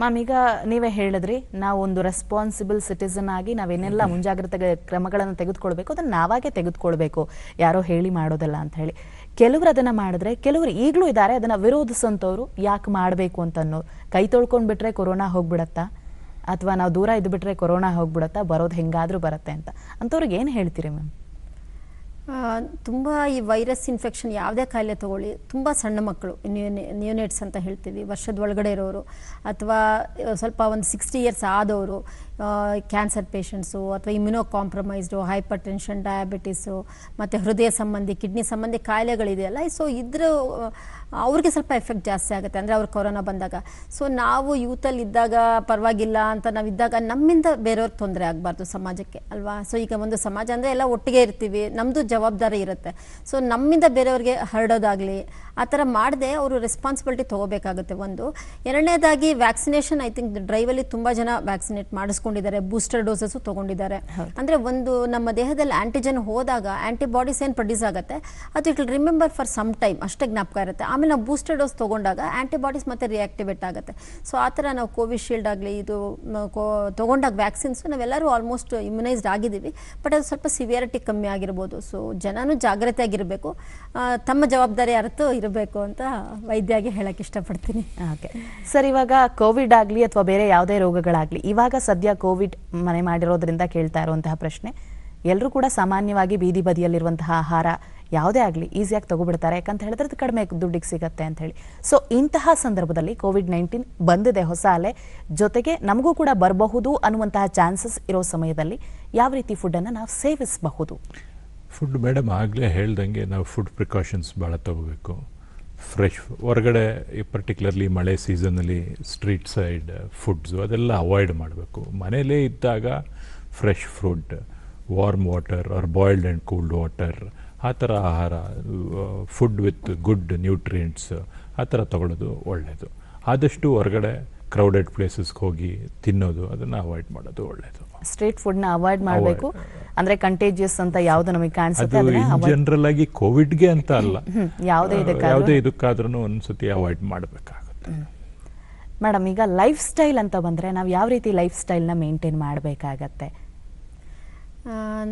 ಮ್ಯಾಮ್ ಈಗ ನೀವೇ ಹೇಳಿದ್ರಿ ನಾವು ಒಂದು ರೆಸ್ಪಾನ್ಸಿಬಲ್ ಸಿಟಿಸನ್ ಆಗಿ ನಾವೇನೆಲ್ಲ ಮುಂಜಾಗ್ರತೆ ಕ್ರಮಗಳನ್ನು ತೆಗೆದುಕೊಳ್ಬೇಕು ಅದನ್ನು ನಾವಾಗೆ ತೆಗೆದುಕೊಳ್ಬೇಕು. ಯಾರೋ ಹೇಳಿ ಮಾಡೋದಲ್ಲ ಅಂತ ಹೇಳಿ. ಕೆಲವರು ಅದನ್ನು ಮಾಡಿದ್ರೆ ಕೆಲವರು ಈಗಲೂ ಇದ್ದಾರೆ ಅದನ್ನು ವಿರೋಧಿಸೋಂಥವ್ರು ಯಾಕೆ ಮಾಡಬೇಕು ಅಂತ ಅನ್ನೋರು ಕೈ ತೊಳ್ಕೊಂಡು ಬಿಟ್ಟರೆ ಕೊರೋನಾ ಹೋಗ್ಬಿಡತ್ತಾ? ಅಥವಾ ನಾವು ದೂರ ಇದ್ದುಬಿಟ್ರೆ ಕೊರೋನಾ ಹೋಗ್ಬಿಡತ್ತಾ? ಬರೋದು ಹೆಂಗಾದರೂ ಬರುತ್ತೆ ಅಂತ. ಅಂಥವ್ರಿಗೆ ಏನು ಹೇಳ್ತೀರಿ ಮ್ಯಾಮ್ ತುಂಬ ಈ ವೈರಸ್ ಇನ್ಫೆಕ್ಷನ್ ಯಾವುದೇ ಕಾಯಿಲೆ ತಗೊಳ್ಳಿ. ತುಂಬ ಸಣ್ಣ ಮಕ್ಕಳು ನ್ಯೂನೇಟ್ಸ್ ಅಂತ ಹೇಳ್ತೀವಿ. ವರ್ಷದ ಒಳಗಡೆ ಇರೋರು, ಅಥವಾ ಸ್ವಲ್ಪ ಒಂದು ಸಿಕ್ಸ್ಟಿ ಇಯರ್ಸ್ ಆದವರು ಕ್ಯಾನ್ಸರ್ ಪೇಷಂಟ್ಸು ಅಥವಾ immunocompromised hypertension diabetes ಮತ್ತು ಹೃದಯ ಸಂಬಂಧಿ ಕಿಡ್ನಿ ಸಂಬಂಧಿ ಕಾಯಿಲೆಗಳಿದೆಯಲ್ಲ ಸೊ ಇದ್ರ ಅವ್ರಿಗೆ ಸ್ವಲ್ಪ ಎಫೆಕ್ಟ್ ಜಾಸ್ತಿ ಆಗುತ್ತೆ. ಅಂದರೆ ಅವ್ರು ಕೊರೋನಾ ಬಂದಾಗ. ಸೊ ನಾವು ಯೂತಲ್ಲಿ ಇದ್ದಾಗ ಪರವಾಗಿಲ್ಲ ಅಂತ ನಾವು ಇದ್ದಾಗ ನಮ್ಮಿಂದ ಬೇರೆಯವ್ರಿಗೆ ತೊಂದರೆ ಆಗಬಾರ್ದು ಸಮಾಜಕ್ಕೆ, ಅಲ್ವಾ? ಸೊ ಈಗ ಒಂದು ಸಮಾಜ ಅಂದರೆ ಎಲ್ಲ ಒಟ್ಟಿಗೆ ಇರ್ತೀವಿ. ನಮ್ಮದು ಜವಾಬ್ದಾರಿ ಇರುತ್ತೆ. ಸೊ ನಮ್ಮಿಂದ ಬೇರೆಯವ್ರಿಗೆ ಹರಡೋದಾಗಲಿ, ಆ ಥರ ಮಾಡದೆ ಅವರು ರೆಸ್ಪಾನ್ಸಿಬಿಲಿಟಿ ತೊಗೋಬೇಕಾಗುತ್ತೆ ಒಂದು. ಎರಡನೇದಾಗಿ ವ್ಯಾಕ್ಸಿನೇಷನ್ ಐ ಥಿಂಕ್ ಡ್ರೈವಲ್ಲಿ ತುಂಬ ಜನ ವ್ಯಾಕ್ಸಿನೇಟ್ ಮಾಡಿಸ್ಕೊಂಡಿದ್ದಾರೆ ಬೂಸ್ಟರ್ ಡೋಸಸ್ ತಗೊಂಡಿದ್ದಾರೆ. ಅಂದ್ರೆ ಒಂದು ನಮ್ಮ ದೇಹದಲ್ಲಿ ಆಂಟಿಜನ್ ಹೋದಾಗ ಆಂಟಿಬಾಡೀಸ್ ಏನು ಪ್ರೊಡ್ಯೂಸ್ ಆಗುತ್ತೆ ಅದು it remember for some time ಅಷ್ಟೇ ಜ್ಞಾಪಕ ಇರುತ್ತೆ. ಆಮೇಲೆ ನಾವು ಬೂಸ್ಟರ್ ಡೋಸ್ ತಗೊಂಡಾಗ ಆಂಟಿಬಾಡೀಸ್ ಮತ್ತೆ ರಿಯಾಕ್ಟಿವೇಟ್ ಆಗುತ್ತೆ. ಸೊ ಆ ಥರ ನಾವು ಕೋವಿಶೀಲ್ಡ್ ಆಗಲಿ ಇದು ತಗೊಂಡಾಗ ವ್ಯಾಕ್ಸಿನ್ಸ್ ನಾವೆಲ್ಲರೂ ಆಲ್ಮೋಸ್ಟ್ ಇಮ್ಯುನೈಸ್ಡ್ ಆಗಿದ್ದೀವಿ. ಬಟ್ ಅದು ಸ್ವಲ್ಪ ಸಿವಿಯರಿಟಿ ಕಮ್ಮಿ ಆಗಿರ್ಬೋದು. ಸೊ ಜನನೂ ಜಾಗ್ರತೆ ಆಗಿರಬೇಕು ತಮ್ಮ ಜವಾಬ್ದಾರಿ ಅರ್ಥ ಇರಬೇಕು ಅಂತ ವೈದ್ಯಾಗಿ ಹೇಳಕ್ಕೆ ಇಷ್ಟಪಡ್ತೀನಿ. ಓಕೆ ಸರ್ ಇವಾಗ ಕೋವಿಡ್ ಆಗಲಿ ಅಥವಾ ಬೇರೆ ಯಾವುದೇ ರೋಗಗಳಾಗಲಿ ಇವಾಗ ಸದ್ಯ ಕೋವಿಡ್ ಮನೆ ಮಾಡಿರೋದ್ರಿಂದ ಕೇಳ್ತಾ ಇರುವಂತಹ ಪ್ರಶ್ನೆ. ಎಲ್ಲರೂ ಕೂಡ ಸಾಮಾನ್ಯವಾಗಿ ಬೀದಿ ಬದಿಯಲ್ಲಿರುವಂತಹ ಆಹಾರ ಯಾವುದೇ ಆಗಲಿ ಈಸಿಯಾಗಿ ತಗೋಬಿಡ್ತಾರೆ. ಯಾಕಂತ ಹೇಳಿದ್ರೆ ಅದು ಕಡಿಮೆ ದುಡ್ಡಿಗೆ ಸಿಗತ್ತೆ ಅಂತ ಹೇಳಿ. ಸೊ ಇಂತಹ ಸಂದರ್ಭದಲ್ಲಿ ಕೋವಿಡ್ ನೈನ್ಟೀನ್ ಬಂದಿದೆ ಹೊಸ ಅಲೆ. ಜೊತೆಗೆ ನಮಗೂ ಕೂಡ ಬರಬಹುದು ಅನ್ನುವಂತಹ ಚಾನ್ಸಸ್ ಇರೋ ಸಮಯದಲ್ಲಿ ಯಾವ ರೀತಿ ಫುಡ್ಡನ್ನು ನಾವು ಸೇವಿಸಬಹುದು? ಫುಡ್ ಮೇಡಮ್ ಆಗಲೇ ಹೇಳ್ದಂಗೆ ನಾವು ಫುಡ್ ಪ್ರಿಕಾಷನ್ಸ್ ಭಾಳ ತಗೋಬೇಕು. ಫ್ರೆಶ್ ಹೊರಗಡೆ ಪರ್ಟಿಕ್ಯುಲರ್ಲಿ ಮಳೆ ಸೀಸನಲ್ಲಿ ಸ್ಟ್ರೀಟ್ ಸೈಡ್ ಫುಡ್ಸು ಅದೆಲ್ಲ ಅವಾಯ್ಡ್ ಮಾಡಬೇಕು. ಮನೇಲೇ ಇದ್ದಾಗ fresh fruit warm water or boiled and cooled water ಆ ಥರ ಆಹಾರ ಫುಡ್ ವಿತ್ ಗುಡ್ ನ್ಯೂಟ್ರಿಯೆಂಟ್ಸ್ ಆ ಥರ ತಗೊಳ್ಳೋದು ಒಳ್ಳೆಯದು ಆದಷ್ಟು ಹೊರಗಡೆ ಕ್ರೌಡೆಡ್ ಪ್ಲೇಸಸ್ಗೆ ಹೋಗಿ ತಿನ್ನೋದು ಅದನ್ನು ಅವಾಯ್ಡ್ ಮಾಡೋದು ಒಳ್ಳೆಯದು ಸ್ಟ್ರೀಟ್ ಫುಡ್ನ ಅವಾಯ್ಡ್ ಮಾಡಬೇಕು. ಅಂದ್ರೆ ಕಂಟೇಜಿಯಸ್ ಅಂತ ಯಾವುದು ನಮಗೆ ಕಾಣಿಸುತ್ತೆ ಜನರಲ್ ಆಗಿ ಕೋವಿಡ್ಗೆ ಅಂತ ಅಲ್ಲ. ಯಾವುದೇ ಇದಕ್ಕೆ ಯಾವುದೇ ಇದಕ್ಕಾದ್ರೂ ಒಂದ್ಸತಿ ಅವಾಯ್ಡ್ ಮಾಡಬೇಕಾಗುತ್ತೆ. ಮೇಡಮ್ ಈಗ ಲೈಫ್ ಸ್ಟೈಲ್ ಅಂತ ಬಂದ್ರೆ ನಾವು ಯಾವ ರೀತಿ ಲೈಫ್ ಸ್ಟೈಲ್ನ ಮೇಂಟೈನ್ ಮಾಡಬೇಕಾಗತ್ತೆ?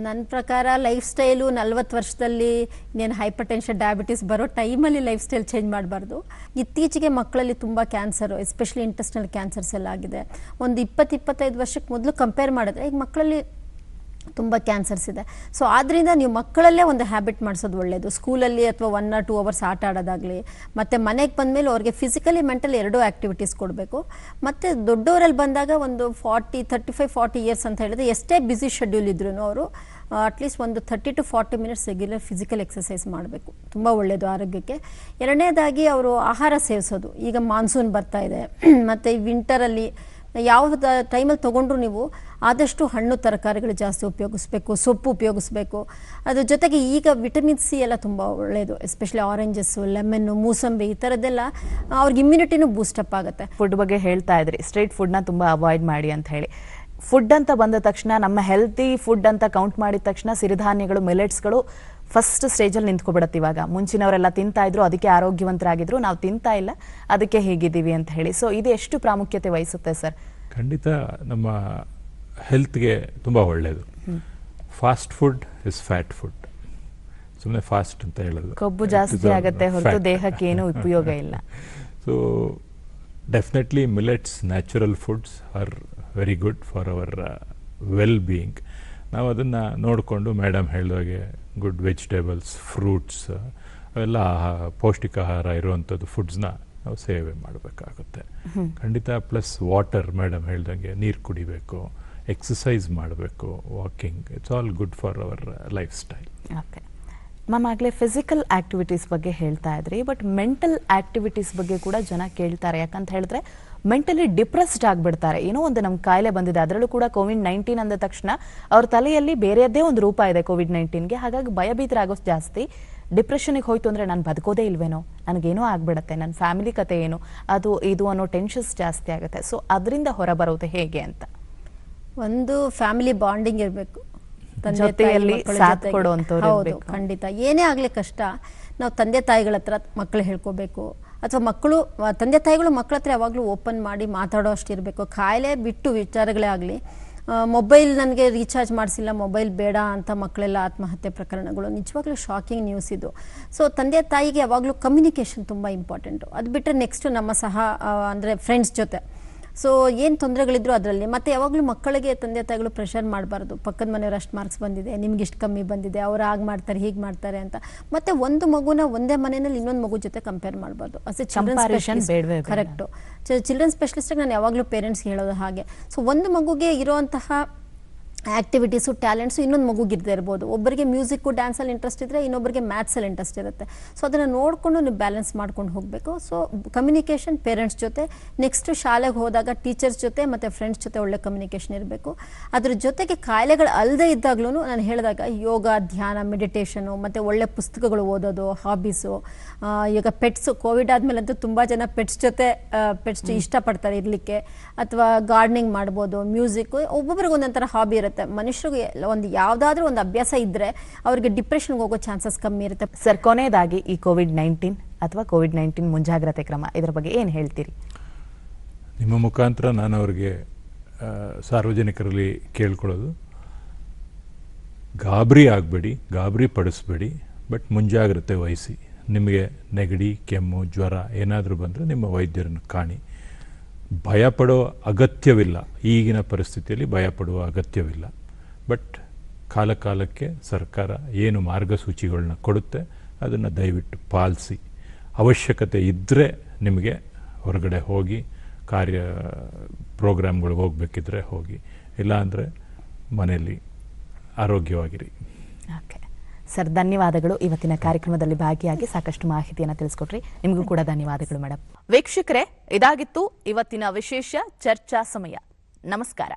ನನ್ನ ಪ್ರಕಾರ ಲೈಫ್ ಸ್ಟೈಲು ನಲ್ವತ್ತು ವರ್ಷದಲ್ಲಿ ಇನ್ನೇನು ಹೈಪರ್ ಟೆನ್ಷನ್ ಡಯಾಬಿಟಿಸ್ ಬರೋ ಟೈಮಲ್ಲಿ ಲೈಫ್ ಸ್ಟೈಲ್ ಚೇಂಜ್ ಮಾಡಬಾರ್ದು. ಇತ್ತೀಚೆಗೆ ಮಕ್ಕಳಲ್ಲಿ ತುಂಬ ಕ್ಯಾನ್ಸರು ಎಸ್ಪೆಷಲಿ ಇಂಟೆಸ್ಟಲ್ ಕ್ಯಾನ್ಸರ್ಸ್ ಎಲ್ಲ ಆಗಿದೆ. ಒಂದು ಇಪ್ಪತ್ತು ಇಪ್ಪತ್ತೈದು ವರ್ಷಕ್ಕೆ ಮೊದಲು ಕಂಪೇರ್ ಮಾಡಿದ್ರೆ ಈಗ ಮಕ್ಕಳಲ್ಲಿ ತುಂಬ ಕ್ಯಾನ್ಸರ್ಸ್ ಇದೆ. ಸೊ ಆದ್ದರಿಂದ ನೀವು ಮಕ್ಕಳಲ್ಲೇ ಒಂದು ಹ್ಯಾಬಿಟ್ ಮಾಡಿಸೋದು ಒಳ್ಳೆಯದು ಸ್ಕೂಲಲ್ಲಿ ಅಥವಾ ಒನ್ ಆರ್ ಟೂ ಅವರ್ಸ್ ಆಟ ಆಡೋದಾಗಲಿ, ಮತ್ತು ಮನೆಗೆ ಬಂದಮೇಲೆ ಅವ್ರಿಗೆ ಫಿಸಿಕಲಿ ಮೆಂಟಲಿ ಎರಡೂ ಆ್ಯಕ್ಟಿವಿಟೀಸ್ ಕೊಡಬೇಕು. ಮತ್ತು ದೊಡ್ಡವರಲ್ಲಿ ಬಂದಾಗ ಒಂದು forty thirty five forty years ಅಂತ ಹೇಳಿದ್ರೆ ಎಷ್ಟೇ ಬ್ಯುಸಿ ಶೆಡ್ಯೂಲ್ ಇದ್ರೂ ಅವರು ಅಟ್ಲೀಸ್ಟ್ ಒಂದು thirty to forty minutes regular physical exercise ಮಾಡಬೇಕು. ತುಂಬ ಒಳ್ಳೆಯದು ಆರೋಗ್ಯಕ್ಕೆ. ಎರಡನೇದಾಗಿ ಅವರು ಆಹಾರ ಸೇವಿಸೋದು. ಈಗ ಮಾನ್ಸೂನ್ ಬರ್ತಾ ಇದೆ. ಮತ್ತು ವಿಂಟರಲ್ಲಿ ಯಾವ ಟೈಮಲ್ಲಿ ತೊಗೊಂಡ್ರು ನೀವು, ಆದಷ್ಟು ಹಣ್ಣು, ತರಕಾರಿಗಳು ಜಾಸ್ತಿ ಉಪಯೋಗಿಸ್ಬೇಕು, ಸೊಪ್ಪು ಉಪಯೋಗಿಸ್ಬೇಕು. ಅದ್ರ ಜೊತೆಗೆ ಈಗ ವಿಟಮಿನ್ ಸಿ ಎಲ್ಲ ತುಂಬ ಒಳ್ಳೆಯದು ಎಸ್ಪೆಷಲಿ ಆರೆಂಜಸ್ಸು, ಲೆಮನ್ನು, ಮೂಸಂಬಿ ಈ ಥರದ್ದೆಲ್ಲ ಅವ್ರಿಗೆ ಇಮ್ಯುನಿಟಿನೂ ಬೂಸ್ಟಪ್ ಆಗುತ್ತೆ. ಫುಡ್ ಬಗ್ಗೆ ಹೇಳ್ತಾ ಇದ್ರಿ, ಸ್ಟ್ರೀಟ್ ಫುಡ್ನ ತುಂಬ ಅವಾಯ್ಡ್ ಮಾಡಿ ಅಂತ ಹೇಳಿ. ಫುಡ್ ಅಂತ ಬಂದ ತಕ್ಷಣ ನಮ್ಮ ಹೆಲ್ತಿ ಫುಡ್ ಅಂತ ಕೌಂಟ್ ಮಾಡಿದ ತಕ್ಷಣ ಸಿರಿಧಾನ್ಯಗಳು, ಮಿಲೆಟ್ಸ್ಗಳು ಫಸ್ಟ್ ಸ್ಟೇಜಲ್ಲಿ ನಿಂತ್ಕೊಬಿಡತ್ತೆ ಇವಾಗ. ಮುಂಚಿನವರೆಲ್ಲ ತಿಂತಾ ಇದ್ರು ಅದಕ್ಕೆ ಆರೋಗ್ಯವಂತರಾಗಿದ್ರು ನಾವು ತಿಂತಾ ಇಲ್ಲ ಅದಕ್ಕೆ ಹೇಗಿದ್ದೀವಿ ಅಂತ ಹೇಳಿ. ಸೊ ಇದು ಎಷ್ಟು ಪ್ರಾಮುಖ್ಯತೆ ವಹಿಸುತ್ತೆ ಸರ್? ಖಂಡಿತ ನಮ್ಮ ಹೆಲ್ತ್ಗೆ ತುಂಬ ಒಳ್ಳೆಯದು fast food is fat food ಸುಮ್ಮನೆ ಫಾಸ್ಟ್ ಅಂತ ಹೇಳೋದು. ಕೊಬ್ಬು ಜಾಸ್ತಿ ಆಗುತ್ತೆ ಹೊರತು ದೇಹಕ್ಕೆ ಏನೂ ಉಪಯೋಗ ಇಲ್ಲ. So definitely millets natural foods are very good for our well being ನಾವು ಅದನ್ನು ನೋಡಿಕೊಂಡು ಮೇಡಮ್ ಹೇಳಿದಾಗೆ ಗುಡ್ ವೆಜಿಟೇಬಲ್ಸ್ ಫ್ರೂಟ್ಸ್ ಅವೆಲ್ಲ ಪೌಷ್ಟಿಕ ಆಹಾರ ಇರುವಂಥದ್ದು ಫುಡ್ಸ್ನ ನಾವು ಸೇವೆ ಮಾಡಬೇಕಾಗುತ್ತೆ. ಖಂಡಿತ ಪ್ಲಸ್ ವಾಟರ್ ಮೇಡಮ್ ಹೇಳ್ದಂಗೆ ನೀರು ಕುಡಿಬೇಕು ಎಕ್ಸಸೈಸ್ ಮಾಡಬೇಕು walking it's all good for our lifestyle okay ma'am ಆಗಲೇ ಫಿಸಿಕಲ್ ಆಕ್ಟಿವಿಟೀಸ್ ಬಗ್ಗೆ ಹೇಳ್ತಾ ಇದ್ರಿ ಬಟ್ ಮೆಂಟಲ್ ಆಕ್ಟಿವಿಟೀಸ್ ಬಗ್ಗೆ ಕೂಡ ಜನ ಕೇಳ್ತಾರೆ. ಯಾಕಂತ ಹೇಳಿದ್ರೆ ಮೆಂಟಲಿ ಡಿಪ್ರೆಸ್ಡ್ ಆಗಿಬಿಡ್ತಾರೆ. ಏನೋ ಒಂದು ನಮ್ಮ ಕಾಯಿಲೆ ಬಂದಿದೆ. ಅದರಲ್ಲೂ ಕೂಡ ಕೋವಿಡ್ ನೈನ್ಟೀನ್ ಅಂದ ತಕ್ಷಣ ಅವ್ರ ತಲೆಯಲ್ಲಿ ಬೇರೆಯದ್ದೇ ಒಂದು ರೂಪ ಇದೆ ಕೋವಿಡ್ ನೈನ್ಟೀನ್ಗೆ ಹಾಗಾಗಿ ಭಯಭೀತರಾಗೋದು ಜಾಸ್ತಿ. ಡಿಪ್ರೆಷನ್ಗೆ ಹೋಯ್ತು ಅಂದರೆ ನಾನು ಬದುಕೋದೇ ಇಲ್ವೇನೋ? ನನಗೇನೋ ಆಗ್ಬಿಡತ್ತೆ. ನನ್ನ ಫ್ಯಾಮಿಲಿ ಕತೆ ಏನು? ಅದು ಇದು ಅನ್ನೋ ಟೆನ್ಷನ್ಸ್ ಜಾಸ್ತಿ ಆಗುತ್ತೆ. ಸೊ ಅದರಿಂದ ಹೊರಬರೋದು ಹೇಗೆ ಅಂತ? ಒಂದು ಫ್ಯಾಮಿಲಿ ಬಾಂಡಿಂಗ್ ಇರಬೇಕು. ಜೊತೆಯಲ್ಲಿ ಸಾಥ್ ಕೊಡುವಂಥವ್ರು ಹೌದು ಖಂಡಿತ. ಏನೇ ಆಗಲಿ ಕಷ್ಟ. ನಾವು ತಂದೆ ತಾಯಿಗಳ ಹತ್ರ ಮಕ್ಕಳು ಹೇಳ್ಕೋಬೇಕು. ಅಥವಾ ಮಕ್ಕಳು ತಂದೆ ತಾಯಿಗಳು ಮಕ್ಕಳ ಹತ್ರ ಯಾವಾಗಲೂ ಓಪನ್ ಮಾಡಿ ಮಾತಾಡೋ ಅಷ್ಟಿರಬೇಕು. ಕಾಯಿಲೆ ಬಿಟ್ಟು ವಿಚಾರಗಳೇ ಆಗಲಿ. ಮೊಬೈಲ್ ನನಗೆ ರೀಚಾರ್ಜ್ ಮಾಡಿಸಿಲ್ಲ, ಮೊಬೈಲ್ ಬೇಡ ಅಂತ ಮಕ್ಕಳೆಲ್ಲ ಆತ್ಮಹತ್ಯೆ ಪ್ರಕರಣಗಳು. ನಿಜವಾಗ್ಲೂ ಶಾಕಿಂಗ್ ನ್ಯೂಸ್ ಇದು. ಸೊ ತಂದೆ ತಾಯಿಗೆ ಯಾವಾಗಲೂ ಕಮ್ಯುನಿಕೇಷನ್ ತುಂಬ ಇಂಪಾರ್ಟೆಂಟು ಅದು ಬಿಟ್ಟರೆ ನೆಕ್ಸ್ಟ್ ನಮ್ಮ ಸಹ ಅಂದರೆ ಫ್ರೆಂಡ್ಸ್ ಜೊತೆ. ಸೊ ಏನು ತೊಂದರೆಗಳಿದ್ರು ಅದರಲ್ಲಿ. ಮತ್ತೆ ಯಾವಾಗಲೂ ಮಕ್ಕಳಿಗೆ ತಂದೆ ತಾಯಿಗಳು ಪ್ರೆಷರ್ ಮಾಡಬಾರ್ದು. ಪಕ್ಕದ ಮನೆಯವ್ರು ಅಷ್ಟು ಮಾರ್ಕ್ಸ್ ಬಂದಿದೆ ನಿಮ್ಗೆ ಇಷ್ಟು ಕಮ್ಮಿ ಬಂದಿದೆ ಅವ್ರು ಹಾಗೆ ಮಾಡ್ತಾರೆ ಹೀಗೆ ಮಾಡ್ತಾರೆ ಅಂತ. ಮತ್ತೆ ಒಂದು ಮಗುನ ಒಂದೇ ಮನೆಯಲ್ಲಿ ಇನ್ನೊಂದು ಮಗು ಜೊತೆ ಕಂಪೇರ್ ಮಾಡಬಾರ್ದು. As a children specialist correct children ಸ್ಪೆಷಲಿಸ್ಟಾಗಿ ನಾನು ಯಾವಾಗಲೂ ಪೇರೆಂಟ್ಸ್ಗೆ ಹೇಳೋದು ಹಾಗೆ. ಸೊ ಒಂದು ಮಗುಗೆ ಇರುವಂತಹ ಆ್ಯಕ್ಟಿವಿಟೀಸು ಟ್ಯಾಲೆಂಟ್ಸು ಇನ್ನೊಂದು ಮಗುಗಿರ್ದೇ ಇರ್ಬೋದು. ಒಬ್ಬರಿಗೆ ಮ್ಯೂಸಿಕ್ಕು ಡ್ಯಾನ್ಸಲ್ಲಿ ಇಂಟ್ರೆಸ್ಟ್ ಇದ್ದರೆ ಇನ್ನೊಬ್ಬರಿಗೆ ಮ್ಯಾಥ್ಸಲ್ಲಿ ಇಂಟ್ರೆಸ್ಟ್ ಇರುತ್ತೆ. ಸೊ ಅದನ್ನು ನೋಡಿಕೊಂಡು ನೀವು ಬ್ಯಾಲೆನ್ಸ್ ಮಾಡ್ಕೊಂಡು ಹೋಗಬೇಕು. ಸೊ ಕಮ್ಯುನಿಕೇಷನ್ ಪೇರೆಂಟ್ಸ್ ಜೊತೆ ನೆಕ್ಸ್ಟ್ ಶಾಲೆಗೆ ಹೋದಾಗ ಟೀಚರ್ಸ್ ಜೊತೆ ಮತ್ತು ಫ್ರೆಂಡ್ಸ್ ಜೊತೆ ಒಳ್ಳೆ ಕಮ್ಯುನಿಕೇಷನ್ ಇರಬೇಕು. ಅದ್ರ ಜೊತೆಗೆ ಕಾಯಿಲೆಗಳು ಅಲ್ಲದೆ ಇದ್ದಾಗ್ಲೂ ನಾನು ಹೇಳಿದಾಗ ಯೋಗ ಧ್ಯಾನ ಮೆಡಿಟೇಷನು ಮತ್ತು ಒಳ್ಳೆ ಪುಸ್ತಕಗಳು ಓದೋದು ಹಾಬೀಸು ಈಗ ಪೆಟ್ಸು ಕೋವಿಡ್ ಆದಮೇಲಂತೂ ತುಂಬ ಜನ ಪೆಟ್ಸ್ ಜೊತೆ ಪೆಟ್ಸ್ ಇಷ್ಟಪಡ್ತಾರೆ ಇರಲಿಕ್ಕೆ. ಅಥವಾ ಗಾರ್ಡ್ನಿಂಗ್ ಮಾಡ್ಬೋದು ಮ್ಯೂಸಿಕ್ ಒಬ್ಬೊಬ್ರಿಗೆ ಒಂದೊಂಥರ ಹಾಬಿ ಇರುತ್ತೆ. ಮನುಷ್ಯರಿಗೆ ಒಂದು ಯಾವುದಾದ್ರೂ ಒಂದು ಅಭ್ಯಾಸ ಇದ್ದರೆ ಅವ್ರಿಗೆ ಡಿಪ್ರೆಷನ್ಗೆ ಹೋಗೋ ಚಾನ್ಸಸ್ ಕಮ್ಮಿ ಇರುತ್ತೆ. ಸರ್ ಕೊನೆಯದಾಗಿ ಈ ಕೋವಿಡ್ ನೈನ್ಟೀನ್ ಅಥವಾ ಕೋವಿಡ್ ನೈನ್ಟೀನ್ ಮುಂಜಾಗ್ರತೆ ಕ್ರಮ ಇದರ ಬಗ್ಗೆ ಏನು ಹೇಳ್ತೀರಿ? ನಿಮ್ಮ ಮುಖಾಂತರ ನಾನು ಅವರಿಗೆ ಸಾರ್ವಜನಿಕರಲ್ಲಿ ಕೇಳ್ಕೊಳ್ಳೋದು. ಗಾಬರಿ ಆಗಬೇಡಿ ಗಾಬರಿ ಪಡಿಸ್ಬೇಡಿ ಬಟ್ ಮುಂಜಾಗ್ರತೆ ವಹಿಸಿ. ನಿಮಗೆ ನೆಗಡಿ ಕೆಮ್ಮು ಜ್ವರ ಏನಾದರೂ ಬಂದರೆ ನಿಮ್ಮ ವೈದ್ಯರನ್ನು ಕಾಣಿ. ಭಯಪಡೋ ಅಗತ್ಯವಿಲ್ಲ. ಈಗಿನ ಪರಿಸ್ಥಿತಿಯಲ್ಲಿ ಭಯಪಡುವ ಅಗತ್ಯವಿಲ್ಲ. ಬಟ್ ಕಾಲಕಾಲಕ್ಕೆ ಸರ್ಕಾರ ಏನು ಮಾರ್ಗಸೂಚಿಗಳನ್ನ ಕೊಡುತ್ತೆ, ಅದನ್ನು ದಯವಿಟ್ಟು ಪಾಲಿಸಿ. ಅವಶ್ಯಕತೆ ಇದ್ದರೆ ನಿಮಗೆ ಹೊರಗಡೆ ಹೋಗಿ ಕಾರ್ಯ ಪ್ರೋಗ್ರಾಮ್ಗಳಿಗೆ ಹೋಗಬೇಕಿದ್ರೆ ಹೋಗಿ. ಇಲ್ಲಾಂದರೆ ಮನೆಯಲ್ಲಿ ಆರೋಗ್ಯವಾಗಿರಿ. ಓಕೆ ಸರ್, ಧನ್ಯವಾದಗಳು. ಇವತ್ತಿನ ಕಾರ್ಯಕ್ರಮದಲ್ಲಿ ಭಾಗಿಯಾಗಿ ಸಾಕಷ್ಟು ಮಾಹಿತಿಯನ್ನು ತಿಳಿಸ್ಕೊಟ್ರಿ. ನಿಮಗೂ ಕೂಡ ಧನ್ಯವಾದಗಳು ಮೇಡಮ್ ವೀಕ್ಷಕರೇ, ಇದಾಗಿತ್ತು ಇವತ್ತಿನ ವಿಶೇಷ ಚರ್ಚಾ ಸಮಯ. ನಮಸ್ಕಾರ.